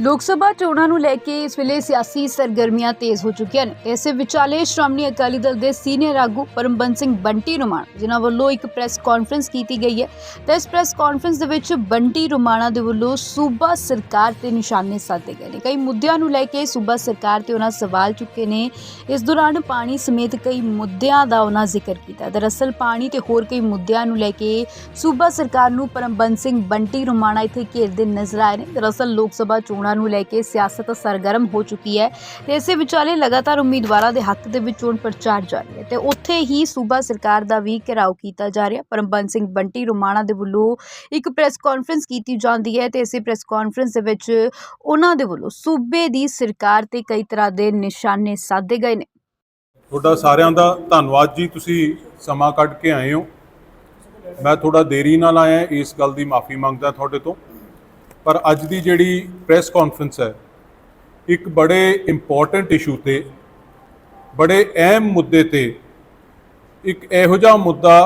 ਲੋਕ ਸਭਾ ਚੋਣਾਂ ਨੂੰ ਲੈ ਕੇ ਇਸ ਵੇਲੇ ਸਿਆਸੀ ਸਰਗਰਮੀਆਂ ਤੇਜ਼ ਹੋ ਚੁੱਕੀਆਂ ਨੇ। ਇਸੇ ਵਿਚਾਲੇ ਸ਼੍ਰੋਮਣੀ ਅਕਾਲੀ ਦਲ ਦੇ ਸੀਨੀਅਰ ਆਗੂ ਪਰਮਬੰਸ ਸਿੰਘ ਬੰਟੀ ਰੁਮਾਣਾ ਜਿਨ੍ਹਾਂ ਵੱਲੋਂ ਇੱਕ ਪ੍ਰੈਸ ਕਾਨਫਰੰਸ ਕੀਤੀ ਗਈ ਹੈ। ਤੇ ਇਸ ਪ੍ਰੈਸ ਕਾਨਫਰੰਸ ਦੇ ਵਿੱਚ ਬੰਟੀ ਰੁਮਾਣਾ ਦੇ ਵੱਲੋਂ ਸੂਬਾ ਸਰਕਾਰ ਤੇ ਨਿਸ਼ਾਨੇ ਸਾਧੇ ਗਏ ਨੇ। ਕਈ ਮੁੱਦਿਆਂ ਨੂੰ ਲੈ ਕੇ ਸੂਬਾ ਸਰਕਾਰ ਤੇ ਉਹਨਾਂ ਸਵਾਲ ਚੁੱਕੇ ਨੇ। ਇਸ ਦੌਰਾਨ ਪਾਣੀ ਸਮੇਤ ਕਈ ਮੁੱਦਿਆਂ ਦਾ ਉਹਨਾਂ ਜ਼ਿਕਰ ਕੀਤਾ। ਦਰਅਸਲ ਪਾਣੀ ਤੇ ਹੋਰ ਕਈ ਮੁੱਦਿਆਂ ਨੂੰ ਲੈ ਕੇ ਸੂਬਾ ਸਰਕਾਰ ਨੂੰ ਪਰਮਬੰਸ ਸਿੰਘ ਬੰਟੀ ਰੁਮਾਣਾ ਇੱਥੇ ਘੇਰਦੇ ਨਜ਼ਰ ਆਏ ਨੇ। ਦਰਅਸਲ ਲੋਕ ਸਭਾ ਚੋਣਾਂ ਨੂੰ ਲੈ ਕੇ ਸਿਆਸਤ ਸਰਗਰਮ ਹੋ ਚੁੱਕੀ ਹੈ ਤੇ ਇਸੇ ਵਿਚਾਲੇ ਲਗਾਤਾਰ ਉਮੀਦਵਾਰਾਂ ਦੇ ਹੱਕ ਦੇ ਵਿੱਚ ਚੋਣ ਪ੍ਰਚਾਰ ਜਾਰੀ ਹੈ ਤੇ ਉੱਥੇ ਹੀ ਸੂਬਾ ਸਰਕਾਰ ਦਾ ਵੀ ਘਿਰਾਓ ਕੀਤਾ ਜਾ ਰਿਹਾ। ਪਰਮਬੰਸ ਸਿੰਘ ਬੰਟੀ ਰੁਮਾਣਾ ਦੇ ਵੱਲੋਂ ਇੱਕ ਪ੍ਰੈਸ ਕਾਨਫਰੰਸ ਕੀਤੀ ਜਾਂਦੀ ਹੈ ਤੇ ਇਸੇ ਪ੍ਰੈਸ ਕਾਨਫਰੰਸ ਦੇ ਵਿੱਚ ਉਹਨਾਂ ਦੇ ਵੱਲੋਂ ਸੂਬੇ ਦੀ ਸਰਕਾਰ ਤੇ ਕਈ ਤਰ੍ਹਾਂ ਦੇ ਨਿਸ਼ਾਨੇ ਸਾਧੇ ਗਏ ਨੇ। ਤੁਹਾਡਾ ਸਾਰਿਆਂ ਦਾ ਧੰਨਵਾਦ ਜੀ, ਤੁਸੀਂ ਸਮਾਂ ਕੱਢ ਕੇ ਆਏ ਹੋ। ਮੈਂ ਥੋੜਾ ਦੇਰੀ ਨਾਲ ਆਇਆ, ਇਸ ਗੱਲ ਦੀ ਮਾਫੀ ਮੰਗਦਾ ਤੁਹਾਡੇ ਤੋਂ। ਪਰ ਅੱਜ ਦੀ ਜਿਹੜੀ ਪ੍ਰੈਸ ਕਾਨਫਰੰਸ ਹੈ, ਇੱਕ ਬੜੇ ਇੰਪੋਰਟੈਂਟ ਇਸ਼ੂ ਤੇ, ਬੜੇ ਅਹਿਮ ਮੁੱਦੇ ਤੇ, ਇੱਕ ਇਹੋ ਜਿਹਾ ਮੁੱਦਾ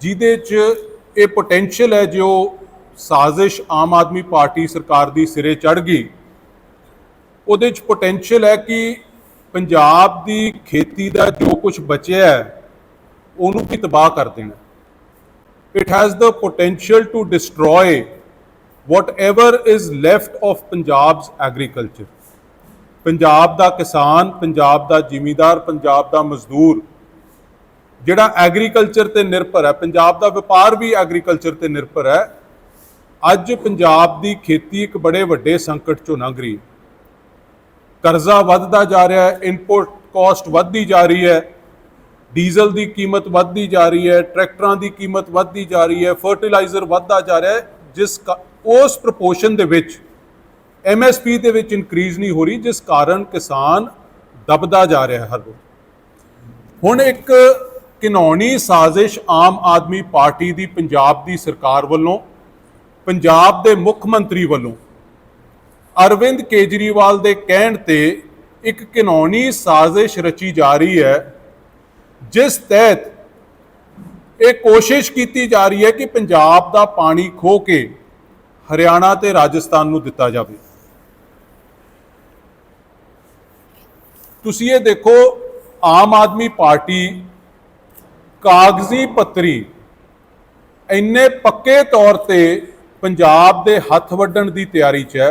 ਜਿਹਦੇ 'ਚ ਇਹ ਪੋਟੈਂਸ਼ੀਅਲ ਹੈ ਜੋ ਸਾਜ਼ਿਸ਼ ਆਮ ਆਦਮੀ ਪਾਰਟੀ ਸਰਕਾਰ ਦੀ ਸਿਰੇ ਚੜ ਗਈ। ਉਹਦੇ 'ਚ ਪੋਟੈਂਸ਼ੀਅਲ ਹੈ ਕਿ ਪੰਜਾਬ ਦੀ ਖੇਤੀ ਦਾ ਜੋ ਕੁਝ ਬਚਿਆ ਹੈ, ਉਹਨੂੰ ਵੀ ਤਬਾਹ ਕਰ ਦੇਣਾ। It has the potential to destroy whatever is left of Punjab's agriculture. Punjab ਦਾ ਕਿਸਾਨ ਪੰਜਾਬ ਦਾ ਜ਼ਿਮੀਂਦਾਰ ਪੰਜਾਬ ਦਾ ਮਜ਼ਦੂਰ ਜਿਹੜਾ ਐਗਰੀਕਲਚਰ ਤੇ ਨਿਰਭਰ ਹੈ ਪੰਜਾਬ ਦਾ ਵਪਾਰ ਵੀ ਐਗਰੀਕਲਚਰ ਤੇ ਨਿਰਭਰ ਹੈ ਅੱਜ ਪੰਜਾਬ ਦੀ ਖੇਤੀ ਇੱਕ ਬੜੇ ਵੱਡੇ ਸੰਕਟ ਚੋਂ ਲੰਘ ਰਹੀ ਹੈ ਕਰਜ਼ਾ ਵੱਧਦਾ ਜਾ ਰਿਹਾ ਹੈ ਇਨਪੁਟ ਕਾਸਟ ਵੱਧਦੀ ਜਾ ਰਹੀ ਹੈ ਡੀਜ਼ਲ ਦੀ ਕੀਮਤ ਵੱਧਦੀ ਜਾ ਰਹੀ ਹੈ ਟਰੈਕਟਰਾਂ ਦੀ ਕੀਮਤ ਵੱਧਦੀ ਜਾ ਰਹੀ ਹੈ ਫਰਟੀਲਾਈਜ਼ਰ ਵੱਧਦਾ ਜਾ ਰਿਹਾ ਹੈ ਜਿਸ ਕਾ- ਉਸ ਪ੍ਰੋਪੋਰਸ਼ਨ ਦੇ ਵਿੱਚ ਐਮਐਸਪੀ ਦੇ ਵਿੱਚ ਇਨਕਰੀਜ਼ ਨਹੀਂ ਹੋ ਰਹੀ, ਜਿਸ ਕਾਰਨ ਕਿਸਾਨ ਦਬਦਾ ਜਾ ਰਿਹਾ ਹੈ ਹਰ ਰੋਜ਼। ਹੁਣ ਇੱਕ ਘਿਨੌਣੀ ਸਾਜ਼ਿਸ਼ ਆਮ ਆਦਮੀ ਪਾਰਟੀ ਦੀ ਪੰਜਾਬ ਦੀ ਸਰਕਾਰ ਵੱਲੋਂ, ਪੰਜਾਬ ਦੇ ਮੁੱਖ ਮੰਤਰੀ ਵੱਲੋਂ ਅਰਵਿੰਦ ਕੇਜਰੀਵਾਲ ਦੇ ਕਹਿਣ ਤੇ ਇੱਕ ਘਿਨੌਣੀ ਸਾਜ਼ਿਸ਼ ਰਚੀ ਜਾ ਰਹੀ ਹੈ, ਜਿਸ ਤਹਿਤ ਇਹ ਕੋਸ਼ਿਸ਼ ਕੀਤੀ ਜਾ ਰਹੀ ਹੈ ਕਿ ਪੰਜਾਬ ਦਾ ਪਾਣੀ ਖੋ ਕੇ ਹਰਿਆਣਾ ਤੇ ਰਾਜਸਥਾਨ ਨੂੰ ਦਿੱਤਾ ਜਾਵੇ। ਤੁਸੀਂ ਇਹ ਦੇਖੋ, ਆਮ ਆਦਮੀ ਪਾਰਟੀ ਕਾਗਜ਼ੀ ਪੱਤਰੀ ਇੰਨੇ ਪੱਕੇ ਤੌਰ ਤੇ ਪੰਜਾਬ ਦੇ ਹੱਥ ਵੱਢਣ ਦੀ ਤਿਆਰੀ 'ਚ ਹੈ,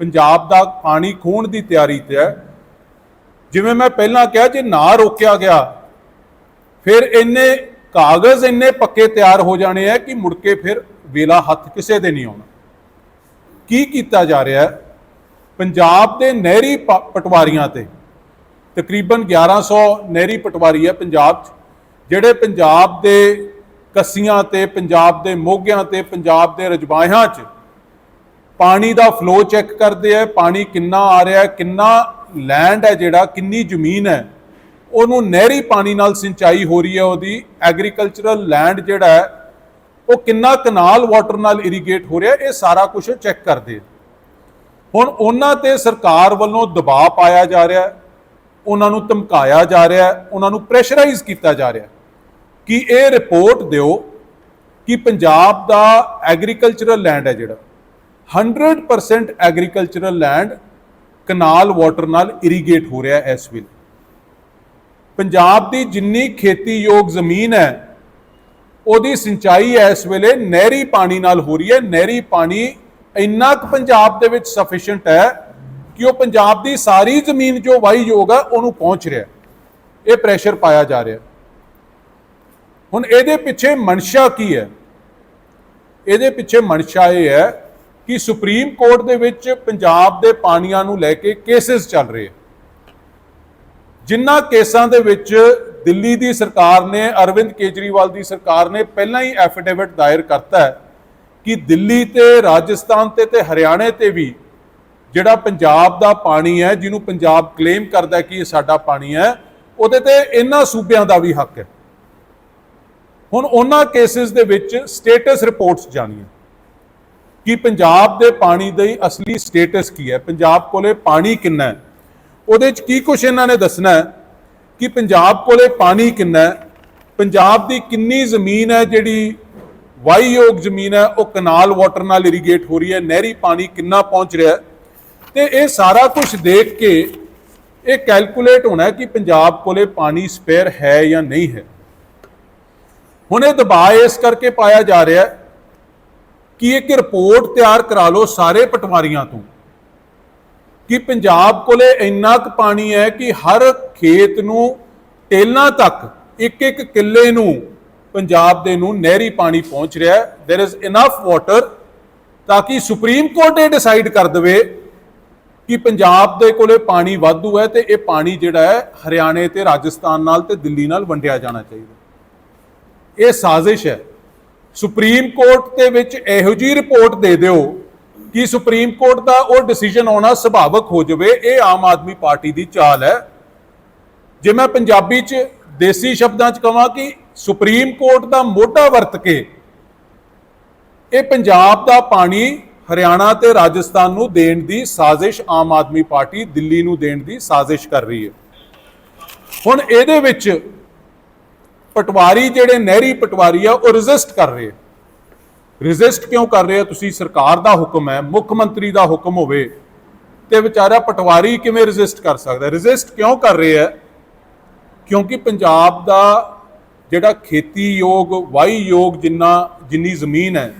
ਪੰਜਾਬ ਦਾ ਪਾਣੀ ਖੋਣ ਦੀ ਤਿਆਰੀ 'ਚ ਹੈ। ਜਿਵੇਂ ਮੈਂ ਪਹਿਲਾਂ ਕਿਹਾ, ਜੇ ਨਾ ਰੋਕਿਆ ਗਿਆ, ਫਿਰ ਇੰਨੇ ਕਾਗਜ਼ ਇੰਨੇ ਪੱਕੇ ਤਿਆਰ ਹੋ ਜਾਣੇ ਆ ਕਿ ਮੁੜ ਕੇ ਫਿਰ ਵੇਲਾ ਹੱਥ ਕਿਸੇ ਦੇ ਨਹੀਂ ਆਉਣਾ। ਕੀ ਕੀਤਾ ਜਾ ਰਿਹਾ ਹੈ? ਪੰਜਾਬ ਦੇ ਨਹਿਰੀ ਪ- ਪਟਵਾਰੀਆਂ ਤੇ। ਤਕਰੀਬਨ 1100 ਨਹਿਰੀ ਪਟਵਾਰੀ ਹੈ ਪੰਜਾਬ 'ਚ। ਜਿਹੜੇ ਪੰਜਾਬ ਦੇ ਕੱਸੀਆਂ ਤੇ, ਪੰਜਾਬ ਦੇ ਮੋਗਿਆਂ ਤੇ, ਪੰਜਾਬ ਦੇ ਰਜਬਾਹਿਆਂ 'ਚ ਪਾਣੀ ਦਾ ਫਲੋ ਚੈੱਕ ਕਰਦੇ ਆ ਪਾਣੀ ਕਿੰਨਾ ਆ ਰਿਹਾ ਕਿੰਨਾ ਲੈਂਡ ਹੈ ਜਿਹੜਾ, ਕਿੰਨੀ ਜ਼ਮੀਨ ਹੈ, ਉਹਨੂੰ ਨਹਿਰੀ ਪਾਣੀ ਨਾਲ ਸਿੰਚਾਈ ਹੋ ਰਹੀ ਹੈ ਉਹਦੀ। ਐਗਰੀਕਲਚਰਲ ਲੈਂਡ ਜਿਹੜਾ ਹੈ ਉਹ ਕਿੰਨਾ ਕਨਾਲ ਵਾਟਰ ਨਾਲ ਇਰੀਗੇਟ ਹੋ ਰਿਹਾ, ਇਹ ਸਾਰਾ ਕੁਝ ਚੈੱਕ ਕਰਦੇ ਹੁਣ ਉਹਨਾਂ ਤੇ ਸਰਕਾਰ ਵੱਲੋਂ ਦਬਾਅ ਪਾਇਆ ਜਾ ਰਿਹਾ ਉਹਨਾਂ ਨੂੰ ਧਮਕਾਇਆ ਜਾ ਰਿਹਾ ਉਹਨਾਂ ਨੂੰ ਪ੍ਰੈਸ਼ਰਾਈਜ਼ ਕੀਤਾ ਜਾ ਰਿਹਾ ਕਿ ਇਹ ਰਿਪੋਰਟ ਦਿਓ ਕਿ ਪੰਜਾਬ ਦਾ ਐਗਰੀਕਲਚਰਲ ਲੈਂਡ ਹੈ ਜਿਹੜਾ। 100% ਐਗਰੀਕਲਚਰਲ ਲੈਂਡ ਕਨਾਲ ਵਾਟਰ ਨਾਲ ਇਰੀਗੇਟ ਹੋ ਰਿਹਾ ਇਸ ਵੇਲੇ। ਪੰਜਾਬ ਦੀ ਜਿੰਨੀ ਖੇਤੀਯੋਗ ਜ਼ਮੀਨ ਹੈ ਉਹਦੀ ਸਿੰਚਾਈ ਇਸ ਵੇਲੇ ਨਹਿਰੀ ਪਾਣੀ ਨਾਲ ਹੋ ਰਹੀ ਹੈ। ਨਹਿਰੀ ਪਾਣੀ ਇੰਨਾ ਕੁ ਪੰਜਾਬ ਦੇ ਵਿੱਚ ਸਫੀਸ਼ੀਐਂਟ ਹੈ ਕਿ ਉਹ ਪੰਜਾਬ ਦੀ ਸਾਰੀ ਜ਼ਮੀਨ ਜੋ ਵਾਈ ਯੋਗ ਹੈ, ਉਹਨੂੰ ਪਹੁੰਚ ਰਿਹਾ ਇਹ ਪ੍ਰੈਸ਼ਰ ਪਾਇਆ ਜਾ ਰਿਹਾ ਹੁਣ ਇਹਦੇ ਪਿੱਛੇ ਮਨਸ਼ਾ ਕੀ ਹੈ? ਇਹਦੇ ਪਿੱਛੇ ਮਨਸ਼ਾ ਇਹ ਹੈ ਕਿ ਸੁਪਰੀਮ ਕੋਰਟ ਦੇ ਵਿੱਚ ਪੰਜਾਬ ਦੇ ਪਾਣੀਆਂ ਨੂੰ ਲੈ ਕੇ ਕੇਸਿਸ ਚੱਲ ਰਹੇ ਜਿਨ੍ਹਾਂ ਕੇਸਾਂ ਦੇ ਵਿੱਚ ਦਿੱਲੀ ਦੀ ਸਰਕਾਰ ਨੇ, ਅਰਵਿੰਦ ਕੇਜਰੀਵਾਲ ਦੀ ਸਰਕਾਰ ਨੇ ਪਹਿਲਾਂ ਹੀ ਐਫੀਡੇਵਿਟ ਦਾਇਰ ਕਰਤਾ ਹੈ ਕਿ ਦਿੱਲੀ ਤੇ ਰਾਜਸਥਾਨ ਤੇ ਤੇ ਹਰਿਆਣੇ ਤੇ ਵੀ ਜਿਹੜਾ ਪੰਜਾਬ ਦਾ ਪਾਣੀ ਹੈ, ਜਿਹਨੂੰ ਪੰਜਾਬ ਕਲੇਮ ਕਰਦਾ ਕਿ ਇਹ ਸਾਡਾ ਪਾਣੀ ਹੈ, ਉਹਦੇ ਤੇ ਇਹਨਾਂ ਸੂਬਿਆਂ ਦਾ ਵੀ ਹੱਕ ਹੈ। ਹੁਣ ਉਹਨਾਂ ਕੇਸਿਸ ਦੇ ਵਿੱਚ ਸਟੇਟਸ ਰਿਪੋਰਟਸ ਜਾਣੀਆਂ। ਕਿ ਪੰਜਾਬ ਦੇ ਪਾਣੀ ਦੀ ਅਸਲੀ ਸਟੇਟਸ ਕੀ ਹੈ? ਪੰਜਾਬ ਕੋਲੇ ਪਾਣੀ ਕਿੰਨਾ ਹੈ? ਉਹਦੇ ਚ ਕੀ ਕੁਝ ਇਹਨਾਂ ਨੇ ਦੱਸਣਾ ਹੈ? ਕਿ ਪੰਜਾਬ ਕੋਲੇ ਪਾਣੀ ਕਿੰਨਾ ਹੈ? ਪੰਜਾਬ ਦੀ ਕਿੰਨੀ ਜ਼ਮੀਨ ਹੈ ਜਿਹੜੀ ਵਾਹੀਯੋਗ ਜ਼ਮੀਨ ਹੈ? ਉਹ ਕਨਾਲ ਵਾਟਰ ਨਾਲ ਇਰੀਗੇਟ ਹੋ ਰਹੀ ਹੈ। ਨਹਿਰੀ ਪਾਣੀ ਕਿੰਨਾ ਪਹੁੰਚ ਰਿਹਾ ਹੈ? ਤੇ ਇਹ ਸਾਰਾ ਕੁਝ ਦੇਖ ਕੇ ਇਹ ਕੈਲਕੂਲੇਟ ਹੋਣਾ ਕਿ ਪੰਜਾਬ ਕੋਲੇ ਪਾਣੀ ਸਪੇਅਰ ਹੈ ਜਾਂ ਨਹੀਂ ਹੈ। ਹੁਣ ਇਹ ਦਬਾਅ ਇਸ ਕਰਕੇ ਪਾਇਆ ਜਾ ਰਿਹਾ ਕਿ ਇੱਕ ਰਿਪੋਰਟ ਤਿਆਰ ਕਰਾ ਲਓ ਸਾਰੇ ਪਟਵਾਰੀਆਂ ਤੋਂ। ਕਿ ਪੰਜਾਬ ਕੋਲੇ ਇੰਨਾ ਕੁ ਪਾਣੀ ਹੈ ਕਿ ਹਰ ਖੇਤ ਨੂੰ ਟੇਲਾਂ ਤੱਕ ਇੱਕ ਇੱਕ ਕਿੱਲੇ ਨੂੰ ਪੰਜਾਬ ਦੇ ਨੂੰ ਨਹਿਰੀ ਪਾਣੀ ਪਹੁੰਚ ਰਿਹਾ ਹੈ देयर इज ਇਨਫ ਵਾਟਰ ਤਾਂ ਕਿ ਸੁਪਰੀਮ ਕੋਰਟ ਇਹ ਡਿਸਾਈਡ ਕਰ ਦੇਵੇ ਕਿ ਪੰਜਾਬ ਦੇ ਕੋਲੇ ਪਾਣੀ ਵਾਧੂ ਹੈ ਤੇ ਇਹ ਪਾਣੀ ਜਿਹੜਾ ਹੈ ਹਰਿਆਣੇ ਤੇ ਰਾਜਸਥਾਨ ਨਾਲ ਤੇ ਦਿੱਲੀ ਨਾਲ ਵੰਡਿਆ ਜਾਣਾ ਚਾਹੀਦਾ ਇਹ ਸਾਜ਼ਿਸ਼ ਹੈ ਸੁਪਰੀਮ ਕੋਰਟ ਦੇ ਵਿੱਚ ਇਹੋ ਜੀ ਰਿਪੋਰਟ ਦੇ ਦਿਓ ਕਿ ਸੁਪਰੀਮ ਕੋਰਟ ਦਾ ਉਹ ਡਿਸੀਜਨ ਆਉਣਾ ਸੁਭਾਵਕ ਹੋ ਜਾਵੇ, ਇਹ ਆਮ ਆਦਮੀ ਪਾਰਟੀ ਦੀ ਚਾਲ ਹੈ। ਜੇ ਮੈਂ ਪੰਜਾਬੀ ਚ ਦੇਸੀ ਸ਼ਬਦਾਂ ਚ ਕਹਾਂ ਕਿ ਸੁਪਰੀਮ ਕੋਰਟ ਦਾ ਮੋਢਾ ਵਰਤ ਕੇ ਇਹ ਪੰਜਾਬ ਦਾ ਪਾਣੀ ਹਰਿਆਣਾ ਤੇ ਰਾਜਸਥਾਨ ਨੂੰ ਦੇਣ ਦੀ ਸਾਜ਼ਿਸ਼ ਆਮ ਆਦਮੀ ਪਾਰਟੀ ਦਿੱਲੀ ਨੂੰ ਦੇਣ ਦੀ ਸਾਜ਼ਿਸ਼ ਕਰ ਰਹੀ ਹੈ। ਹੁਣ ਇਹਦੇ ਵਿੱਚ ਪਟਵਾਰੀ ਜਿਹੜੇ ਨਹਿਰੀ ਪਟਵਾਰੀ ਆ, ਉਹ ਰੈਜ਼ਿਸਟ ਕਰ ਰਹੇ ਆ। ਰੈਜ਼ਿਸਟ ਕਿਉਂ ਕਰ ਰਹੇ ਹੋ? ਤੁਸੀਂ ਸਰਕਾਰ ਦਾ ਹੁਕਮ ਹੈ, ਮੁੱਖ ਮੰਤਰੀ ਦਾ ਹੁਕਮ ਹੋਵੇ ਤੇ ਵਿਚਾਰਾ ਪਟਵਾਰੀ ਕਿਵੇਂ ਰੈਜ਼ਿਸਟ ਕਰ ਸਕਦਾ? ਰੈਜ਼ਿਸਟ ਕਿਉਂ ਕਰ ਰਹੇ ਆ ਕਿਉਂਕਿ ਪੰਜਾਬ ਦਾ ਜਿਹੜਾ ਖੇਤੀ ਯੋਗ ਵਾਈ ਯੋਗ ਜਿੰਨਾ, ਜਿੰਨੀ ਜ਼ਮੀਨ ਹੈ,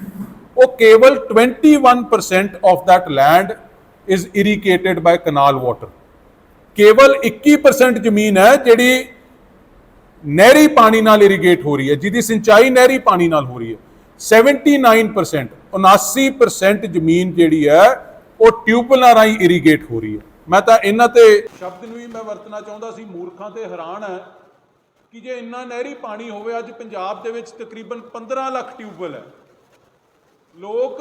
ਉਹ ਕੇਵਲ 21% of that land is irrigated by canal water ਕੇਵਲ 21% ਜ਼ਮੀਨ ਹੈ ਜਿਹੜੀ ਨਹਿਰੀ ਪਾਣੀ ਨਾਲ ਇਰੀਗੇਟ ਹੋ ਰਹੀ ਹੈ, ਜਿਹਦੀ ਸਿੰਚਾਈ ਨਹਿਰੀ ਪਾਣੀ ਨਾਲ ਹੋ ਰਹੀ ਹੈ। 79% 79% ਜ਼ਮੀਨ ਜਿਹੜੀ ਹੈ, ਉਹ ਟਿਊਬਵੈਲਾਂ ਰਾਹੀਂ ਇਰੀਗੇਟ ਹੋ ਰਹੀ ਹੈ। ਮੈਂ ਤਾਂ ਇਹਨਾਂ ਤੇ ਸ਼ਬਦ ਨੂੰ ਹੀ ਮੈਂ ਵਰਤਣਾ ਚਾਹੁੰਦਾ ਸੀ, ਮੂਰਖਾਂ ਤੇ ਹੈਰਾਨ ਹੈ ਕਿ ਜੇ ਇੰਨਾ ਨਹਿਰੀ ਪਾਣੀ ਹੋਵੇ, ਅੱਜ ਪੰਜਾਬ ਦੇ ਵਿੱਚ ਤਕਰੀਬਨ 15 ਲੱਖ ਟਿਊਬਵੈਲ ਹੈ। ਲੋਕ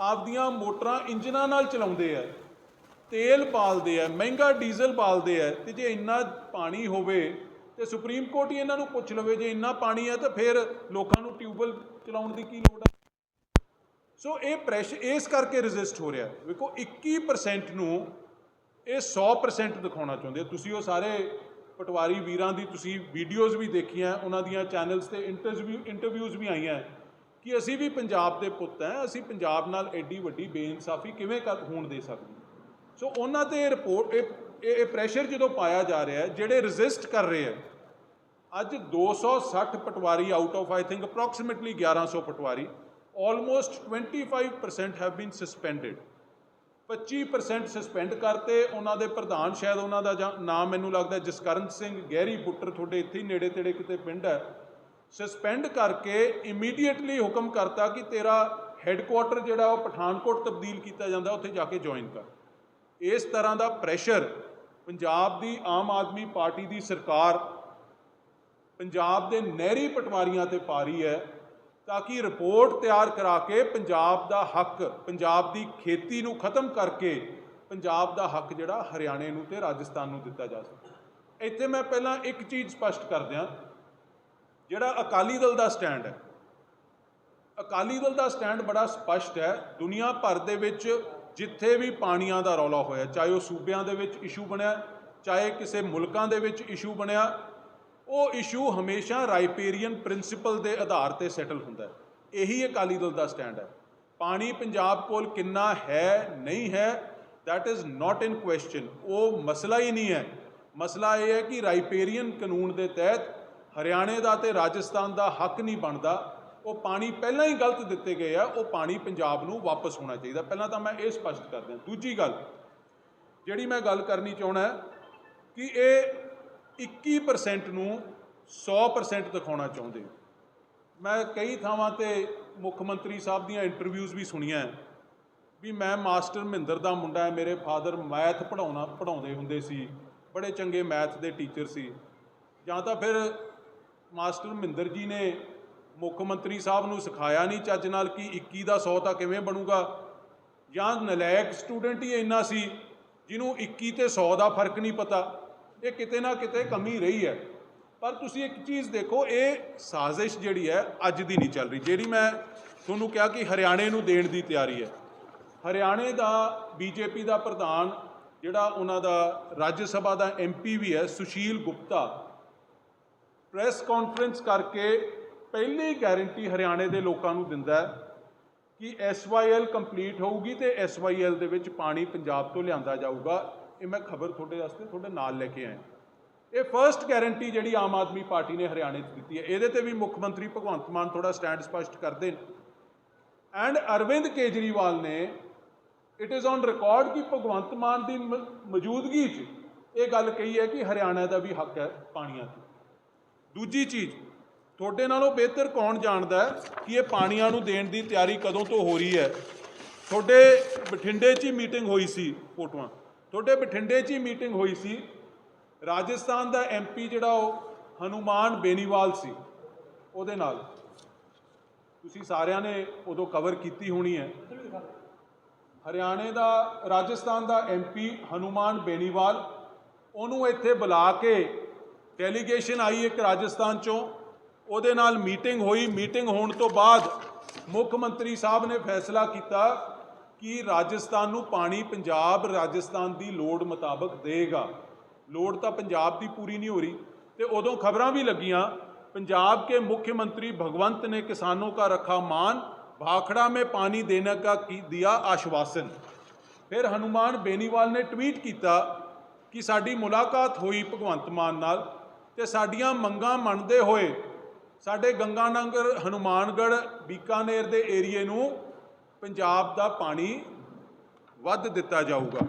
ਆਪਦੀਆਂ ਮੋਟਰਾਂ ਇੰਜਨਾਂ ਨਾਲ ਚਲਾਉਂਦੇ ਆ, ਤੇਲ ਪਾਲਦੇ ਆ, ਮਹਿੰਗਾ ਡੀਜ਼ਲ ਪਾਲਦੇ ਆ, ਤੇ ਜੇ ਇੰਨਾ ਪਾਣੀ ਹੋਵੇ ਤੇ ਸੁਪਰੀਮ ਕੋਰਟ ਹੀ ਇਹਨਾਂ ਨੂੰ ਪੁੱਛ ਲਵੇ, ਜੇ ਇੰਨਾ ਪਾਣੀ ਹੈ ਤਾਂ ਫਿਰ ਲੋਕਾਂ ਨੂੰ ਟਿਊਬਵੈਲ ਚਲਾਉਣ ਦੀ ਕੀ ਲੋੜ ਹੈ ਸੋ ਇਹ ਪ੍ਰੈਸ਼ਰ ਇਸ ਕਰਕੇ ਰੈਜ਼ਿਸਟ ਹੋ ਰਿਹਾ। ਵੇਖੋ 21% ਨੂੰ ਇਹ 100% ਦਿਖਾਉਣਾ ਚਾਹੁੰਦੇ ਤੁਸੀਂ ਉਹ ਸਾਰੇ ਪਟਵਾਰੀ ਵੀਰਾਂ ਦੀ, ਤੁਸੀਂ ਵੀਡੀਓਜ਼ ਵੀ ਦੇਖੀਆਂ, ਉਹਨਾਂ ਦੀਆਂ ਚੈਨਲਸ ਤੇ ਇੰਟਰਵਿਊ ਇੰਟਰਵਿਊਜ਼ ਵੀ ਆਈਆਂ। ਕਿ ਅਸੀਂ ਵੀ ਪੰਜਾਬ ਦੇ ਪੁੱਤ ਹਾਂ ਅਸੀਂ ਪੰਜਾਬ ਨਾਲ ਐਡੀ ਵੱਡੀ ਬੇਇਨਸਾਫੀ ਕਿਵੇਂ ਕਰ, ਹੋਣ ਦੇ ਸਕਦੇ ਸੋ ਉਹਨਾਂ ਤੇ ਰਿਪੋਰਟ ਇਹ ਇਹ ਇਹ ਪ੍ਰੈਸ਼ਰ ਜਦੋਂ ਪਾਇਆ ਜਾ ਰਿਹਾ, ਜਿਹੜੇ ਰੈਜ਼ਿਸਟ ਕਰ ਰਹੇ ਆ ਅੱਜ 260 patwari out of I think approximately 1100 patwari almost 25% have been suspended 25% suspend ਕਰਤੇ, ਉਹਨਾਂ ਦੇ ਪ੍ਰਧਾਨ ਸ਼ਾਇਦ ਉਹਨਾਂ ਦਾ ਜਾਂ- ਨਾਮ ਮੈਨੂੰ ਲੱਗਦਾ ਜਸਕਰਨ ਸਿੰਘ ਗਹਿਰੀ ਪੁੱਟਰ ਤੁਹਾਡੇ ਇੱਥੇ ਹੀ ਨੇੜੇ ਤੇੜੇ ਕਿਤੇ ਪਿੰਡ ਹੈ। ਸਸਪੈਂਡ ਕਰਕੇ ਇਮੀਡੀਏਟਲੀ ਹੁਕਮ ਕਰਤਾ ਕਿ ਤੇਰਾ ਹੈੱਡਕੁਆਟਰ ਜਿਹੜਾ ਉਹ ਪਠਾਨਕੋਟ ਤਬਦੀਲ ਕੀਤਾ ਜਾਂਦਾ, ਉੱਥੇ ਜਾ ਕੇ ਜੁਆਇਨ ਕਰ। ਇਸ ਤਰ੍ਹਾਂ ਦਾ ਪ੍ਰੈਸ਼ਰ ਪੰਜਾਬ ਦੀ ਆਮ ਆਦਮੀ ਪਾਰਟੀ ਦੀ ਸਰਕਾਰ ਪੰਜਾਬ ਦੇ ਨਹਿਰੀ ਪਟਵਾਰੀਆਂ ਤੇ ਪਾ ਰਹੀ ਹੈ ਤਾਂ ਕਿ ਰਿਪੋਰਟ ਤਿਆਰ ਕਰਾ ਕੇ ਪੰਜਾਬ ਦਾ ਹੱਕ, ਪੰਜਾਬ ਦੀ ਖੇਤੀ ਨੂੰ ਖਤਮ ਕਰਕੇ ਪੰਜਾਬ ਦਾ ਹੱਕ ਜਿਹੜਾ ਹਰਿਆਣੇ ਨੂੰ ਤੇ ਰਾਜਸਥਾਨ ਨੂੰ ਦਿੱਤਾ ਜਾ ਸਕੇ। ਇੱਥੇ ਮੈਂ ਪਹਿਲਾਂ ਇੱਕ ਚੀਜ਼ ਸਪਸ਼ਟ ਕਰ ਦਿਆਂ ਜਿਹੜਾ ਅਕਾਲੀ ਦਲ ਦਾ ਸਟੈਂਡ ਹੈ। ਅਕਾਲੀ ਦਲ ਦਾ ਸਟੈਂਡ ਬੜਾ ਸਪਸ਼ਟ ਹੈ। ਦੁਨੀਆ ਭਰ ਦੇ ਵਿੱਚ ਜਿੱਥੇ ਵੀ ਪਾਣੀਆਂ ਦਾ ਰੌਲਾ ਹੋਇਆ, ਚਾਹੇ ਉਹ ਸੂਬਿਆਂ ਦੇ ਵਿੱਚ ਇਸ਼ੂ ਬਣਿਆ, ਚਾਹੇ ਕਿਸੇ ਮੁਲਕਾਂ ਦੇ ਵਿੱਚ ਇਸ਼ੂ ਬਣਿਆ ਉਹ ਇਸ਼ੂ ਹਮੇਸ਼ਾ ਰਾਈਪੇਰੀਅਨ ਪ੍ਰਿੰਸੀਪਲ ਦੇ ਆਧਾਰ ਤੇ ਸੈਟਲ ਹੁੰਦਾ ਹੈ। ਇਹੀ ਅਕਾਲੀ ਦਲ ਦਾ ਸਟੈਂਡ ਹੈ। ਪਾਣੀ ਪੰਜਾਬ ਕੋਲ ਕਿੰਨਾ ਹੈ, ਨਹੀਂ ਹੈ, that is not in question ਉਹ ਮਸਲਾ ਹੀ ਨਹੀਂ ਹੈ। ਮਸਲਾ ਇਹ ਹੈ ਕਿ ਰਾਈਪੇਰੀਅਨ ਕਾਨੂੰਨ ਦੇ ਤਹਿਤ ਹਰਿਆਣੇ ਦਾ ਤੇ ਰਾਜਸਥਾਨ ਦਾ ਹੱਕ ਨਹੀਂ ਬਣਦਾ। ਉਹ ਪਾਣੀ ਪਹਿਲਾਂ ਹੀ ਗਲਤ ਦਿੱਤੇ ਗਏ ਆ। ਉਹ ਪਾਣੀ ਪੰਜਾਬ ਨੂੰ ਵਾਪਸ ਹੋਣਾ ਚਾਹੀਦਾ। ਪਹਿਲਾਂ ਤਾਂ ਮੈਂ ਇਹ ਸਪਸ਼ਟ ਕਰ ਦਿਆਂ। ਦੂਜੀ ਗੱਲ, ਜਿਹੜੀ ਮੈਂ ਗੱਲ ਕਰਨੀ ਚਾਹਣਾ ਕਿ ਇਹ 21% ਨੂੰ 100% ਦਿਖਾਉਣਾ ਚਾਹੁੰਦੇ ਹੋ। ਮੈਂ ਕਈ ਥਾਵਾਂ ਤੇ ਮੁੱਖ ਮੰਤਰੀ ਸਾਹਿਬ ਦੀਆਂ ਇੰਟਰਵਿਊਜ਼ ਵੀ ਸੁਣੀਆਂ ਵੀ ਮੈਂ ਮਾਸਟਰ ਮਹਿੰਦਰ ਦਾ ਮੁੰਡਾ ਹੈ, ਮੇਰੇ ਫਾਦਰ ਮੈਥ ਪੜਾਉਣਾ ਪੜਾਉਂਦੇ ਹੁੰਦੇ ਸੀ, ਬੜੇ ਚੰਗੇ ਮੈਥ ਦੇ ਟੀਚਰ ਸੀ। ਜਾਂ ਤਾਂ ਫਿਰ ਮਾਸਟਰ ਮਹਿੰਦਰ ਜੀ ਨੇ ਮੁੱਖ ਮੰਤਰੀ ਸਾਹਿਬ ਨੂੰ ਸਿਖਾਇਆ ਨਹੀਂ ਚੱਜ ਨਾਲ ਕਿ 21 ਦਾ 100 ਤਾਂ ਕਿਵੇਂ ਬਣੂਗਾ। ਜਾਂ ਨਲਾਇਕ ਸਟੂਡੈਂਟ ਹੀ ਇੰਨਾ ਸੀ, ਜਿਹਨੂੰ 21 ਤੇ 100 ਦਾ ਫ਼ਰਕ ਨਹੀਂ ਪਤਾ। ਇਹ ਕਿਤੇ ਨਾ ਕਿਤੇ ਕਮੀ ਰਹੀ ਹੈ। ਪਰ ਤੁਸੀਂ ਇੱਕ ਚੀਜ਼ ਦੇਖੋ, ਇਹ ਸਾਜ਼ਿਸ਼ ਜਿਹੜੀ ਹੈ, ਅੱਜ ਦੀ ਨਹੀਂ ਚੱਲ ਰਹੀ। ਜਿਹੜੀ ਮੈਂ ਤੁਹਾਨੂੰ ਕਿਹਾ ਕਿ ਹਰਿਆਣੇ ਨੂੰ ਦੇਣ ਦੀ ਤਿਆਰੀ ਹੈ। ਹਰਿਆਣੇ ਦਾ ਬੀਜੇਪੀ ਦਾ ਪ੍ਰਧਾਨ, ਜਿਹੜਾ ਉਹਨਾਂ ਦਾ ਰਾਜ ਸਭਾ ਦਾ ਐਮਪੀ ਵੀ ਹੈ, ਸੁਸ਼ੀਲ ਗੁਪਤਾ, ਪ੍ਰੈਸ ਕਾਨਫਰੰਸ ਕਰਕੇ ਪਹਿਲੀ ਗਾਰੰਟੀ ਹਰਿਆਣੇ ਦੇ ਲੋਕਾਂ ਨੂੰ ਦਿੰਦਾ ਹੈ ਕਿ SYL ਕੰਪਲੀਟ ਹੋਊਗੀ ਤੇ SYL ਦੇ ਵਿੱਚ ਪਾਣੀ ਪੰਜਾਬ ਤੋਂ ਲਿਆਂਦਾ ਜਾਊਗਾ। ਇਹ ਮੈਂ ਖਬਰ ਤੁਹਾਡੇ ਵਾਸਤੇ ਤੁਹਾਡੇ ਨਾਲ ਲੈ ਕੇ ਆਇਆ। ਇਹ ਫਰਸਟ ਗਾਰੰਟੀ ਜਿਹੜੀ ਆਮ ਆਦਮੀ ਪਾਰਟੀ ਨੇ ਹਰਿਆਣੇ 'ਚ ਦਿੱਤੀ ਹੈ। ਇਹਦੇ ਤੇ ਵੀ ਮੁੱਖ ਮੰਤਰੀ ਭਗਵੰਤ ਮਾਨ ਥੋੜਾ ਸਟੈਂਡ ਸਪਸ਼ਟ ਕਰਦੇ ਨੇ। ਐਂਡ ਅਰਵਿੰਦ ਕੇਜਰੀਵਾਲ ਨੇ ਇਟ ਇਜ਼ ਔਨ ਰਿਕਾਰਡ ਕਿ ਭਗਵੰਤ ਮਾਨ ਦੀ ਮ- ਮੌਜੂਦਗੀ 'ਚ ਇਹ ਗੱਲ ਕਹੀ ਹੈ ਕਿ ਹਰਿਆਣਾ ਦਾ ਵੀ ਹੱਕ ਹੈ ਪਾਣੀਆਂ ਤੇ। ਦੂਜੀ ਚੀਜ਼, ਤੁਹਾਡੇ ਨਾਲੋਂ ਬਿਹਤਰ ਕੌਣ ਜਾਣਦਾ ਕਿ ਇਹ ਪਾਣੀਆਂ ਨੂੰ ਦੇਣ ਦੀ ਤਿਆਰੀ ਕਦੋਂ ਤੋਂ ਹੋ ਰਹੀ ਹੈ? ਤੁਹਾਡੇ ਬਠਿੰਡੇ 'ਚ ਹੀ ਮੀਟਿੰਗ ਹੋਈ ਸੀ ਫੋਟੋਆਂ ਤੁਹਾਡੇ ਬਠਿੰਡੇ 'ਚ ਹੀ ਮੀਟਿੰਗ ਹੋਈ ਸੀ। ਰਾਜਸਥਾਨ ਦਾ ਐਮਪੀ ਜਿਹੜਾ ਉਹ ਹਨੂਮਾਨ ਬੇਨੀਵਾਲ ਸੀ। ਉਹਦੇ ਨਾਲ। ਤੁਸੀਂ ਸਾਰਿਆਂ ਨੇ ਉਦੋਂ ਕਵਰ ਕੀਤੀ ਹੋਣੀ ਹੈ। ਹਰਿਆਣੇ ਦਾ, ਰਾਜਸਥਾਨ ਦਾ ਐਮਪੀ ਹਨੂਮਾਨ ਬੇਨੀਵਾਲ, ਉਹਨੂੰ ਇੱਥੇ ਬੁਲਾ ਕੇ ਡੈਲੀਗੇਸ਼ਨ ਆਈ ਇੱਕ ਰਾਜਸਥਾਨ ਚੋਂ। ਉਹਦੇ ਨਾਲ ਮੀਟਿੰਗ ਹੋਈ। ਮੀਟਿੰਗ ਹੋਣ ਤੋਂ ਬਾਅਦ ਮੁੱਖ ਮੰਤਰੀ ਸਾਹਿਬ ਨੇ ਫੈਸਲਾ ਕੀਤਾ ਕਿ ਰਾਜਸਥਾਨ ਨੂੰ ਪਾਣੀ ਪੰਜਾਬ ਰਾਜਸਥਾਨ ਦੀ ਲੋੜ ਮੁਤਾਬਕ ਦੇਗਾ ਲੋੜ ਤਾਂ ਪੰਜਾਬ ਦੀ ਪੂਰੀ ਨਹੀਂ ਹੋ ਰਹੀ ਤੇ ਉਦੋਂ ਖਬਰਾਂ ਵੀ ਲੱਗੀਆਂ पंजाब के मुख्यमंत्री भगवंत ने किसानों का रखा मान भाखड़ा में पानी देने का की दिया आश्वासन ਫਿਰ ਹਨੂਮਾਨ ਬੇਨੀਵਾਲ ਨੇ ਟਵੀਟ ਕੀਤਾ ਕਿ ਸਾਡੀ ਮੁਲਾਕਾਤ ਹੋਈ ਭਗਵੰਤ ਮਾਨ ਨਾਲ ਤੇ ਸਾਡੀਆਂ ਮੰਗਾਂ ਮੰਨਦੇ ਹੋਏ ਸਾਡੇ ਗੰਗਾਨਗਰ ਹਨੂਮਾਨਗੜ੍ਹ ਬੀਕਾਨੇਰ ਦੇ ਏਰੀਏ ਨੂੰ ਪੰਜਾਬ ਦਾ ਪਾਣੀ ਵੱਧ ਦਿੱਤਾ ਜਾਊਗਾ।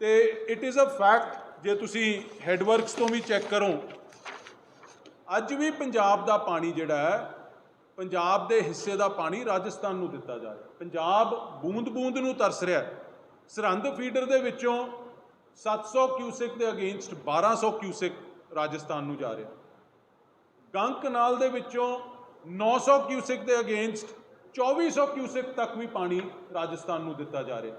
ਤੇ ਇਟ ਇਜ਼ ਅ ਫੈਕਟ ਜੇ ਤੁਸੀਂ ਹੈਡਵਰਕਸ ਤੋਂ ਵੀ ਚੈੱਕ ਕਰੋ, ਅੱਜ ਵੀ ਪੰਜਾਬ ਦਾ ਪਾਣੀ ਜਿਹੜਾ ਹੈ, ਪੰਜਾਬ ਦੇ ਹਿੱਸੇ ਦਾ ਪਾਣੀ ਰਾਜਸਥਾਨ ਨੂੰ ਦਿੱਤਾ ਜਾ ਰਿਹਾ। ਪੰਜਾਬ ਬੂੰਦ-ਬੂੰਦ ਨੂੰ ਤਰਸ ਰਿਹਾ ਹੈ। ਸਰਹੰਦ ਫੀਡਰ ਦੇ ਵਿੱਚੋਂ 700 ਕਿਊਸਿਕ ਦੇ ਅਗੇਂਸਟ 1200 ਕਿਊਸਿਕ ਰਾਜਸਥਾਨ ਨੂੰ ਜਾ ਰਿਹਾ। ਗੰਗ ਕਨਾਲ ਦੇ ਵਿੱਚੋਂ 900 ਕਿਊਸਿਕ ਦੇ ਅਗੇਂਸਟ 2400 ਕਿਊਸਿਕ ਤੱਕ ਵੀ ਪਾਣੀ ਰਾਜਸਥਾਨ ਨੂੰ ਦਿੱਤਾ ਜਾ ਰਿਹਾ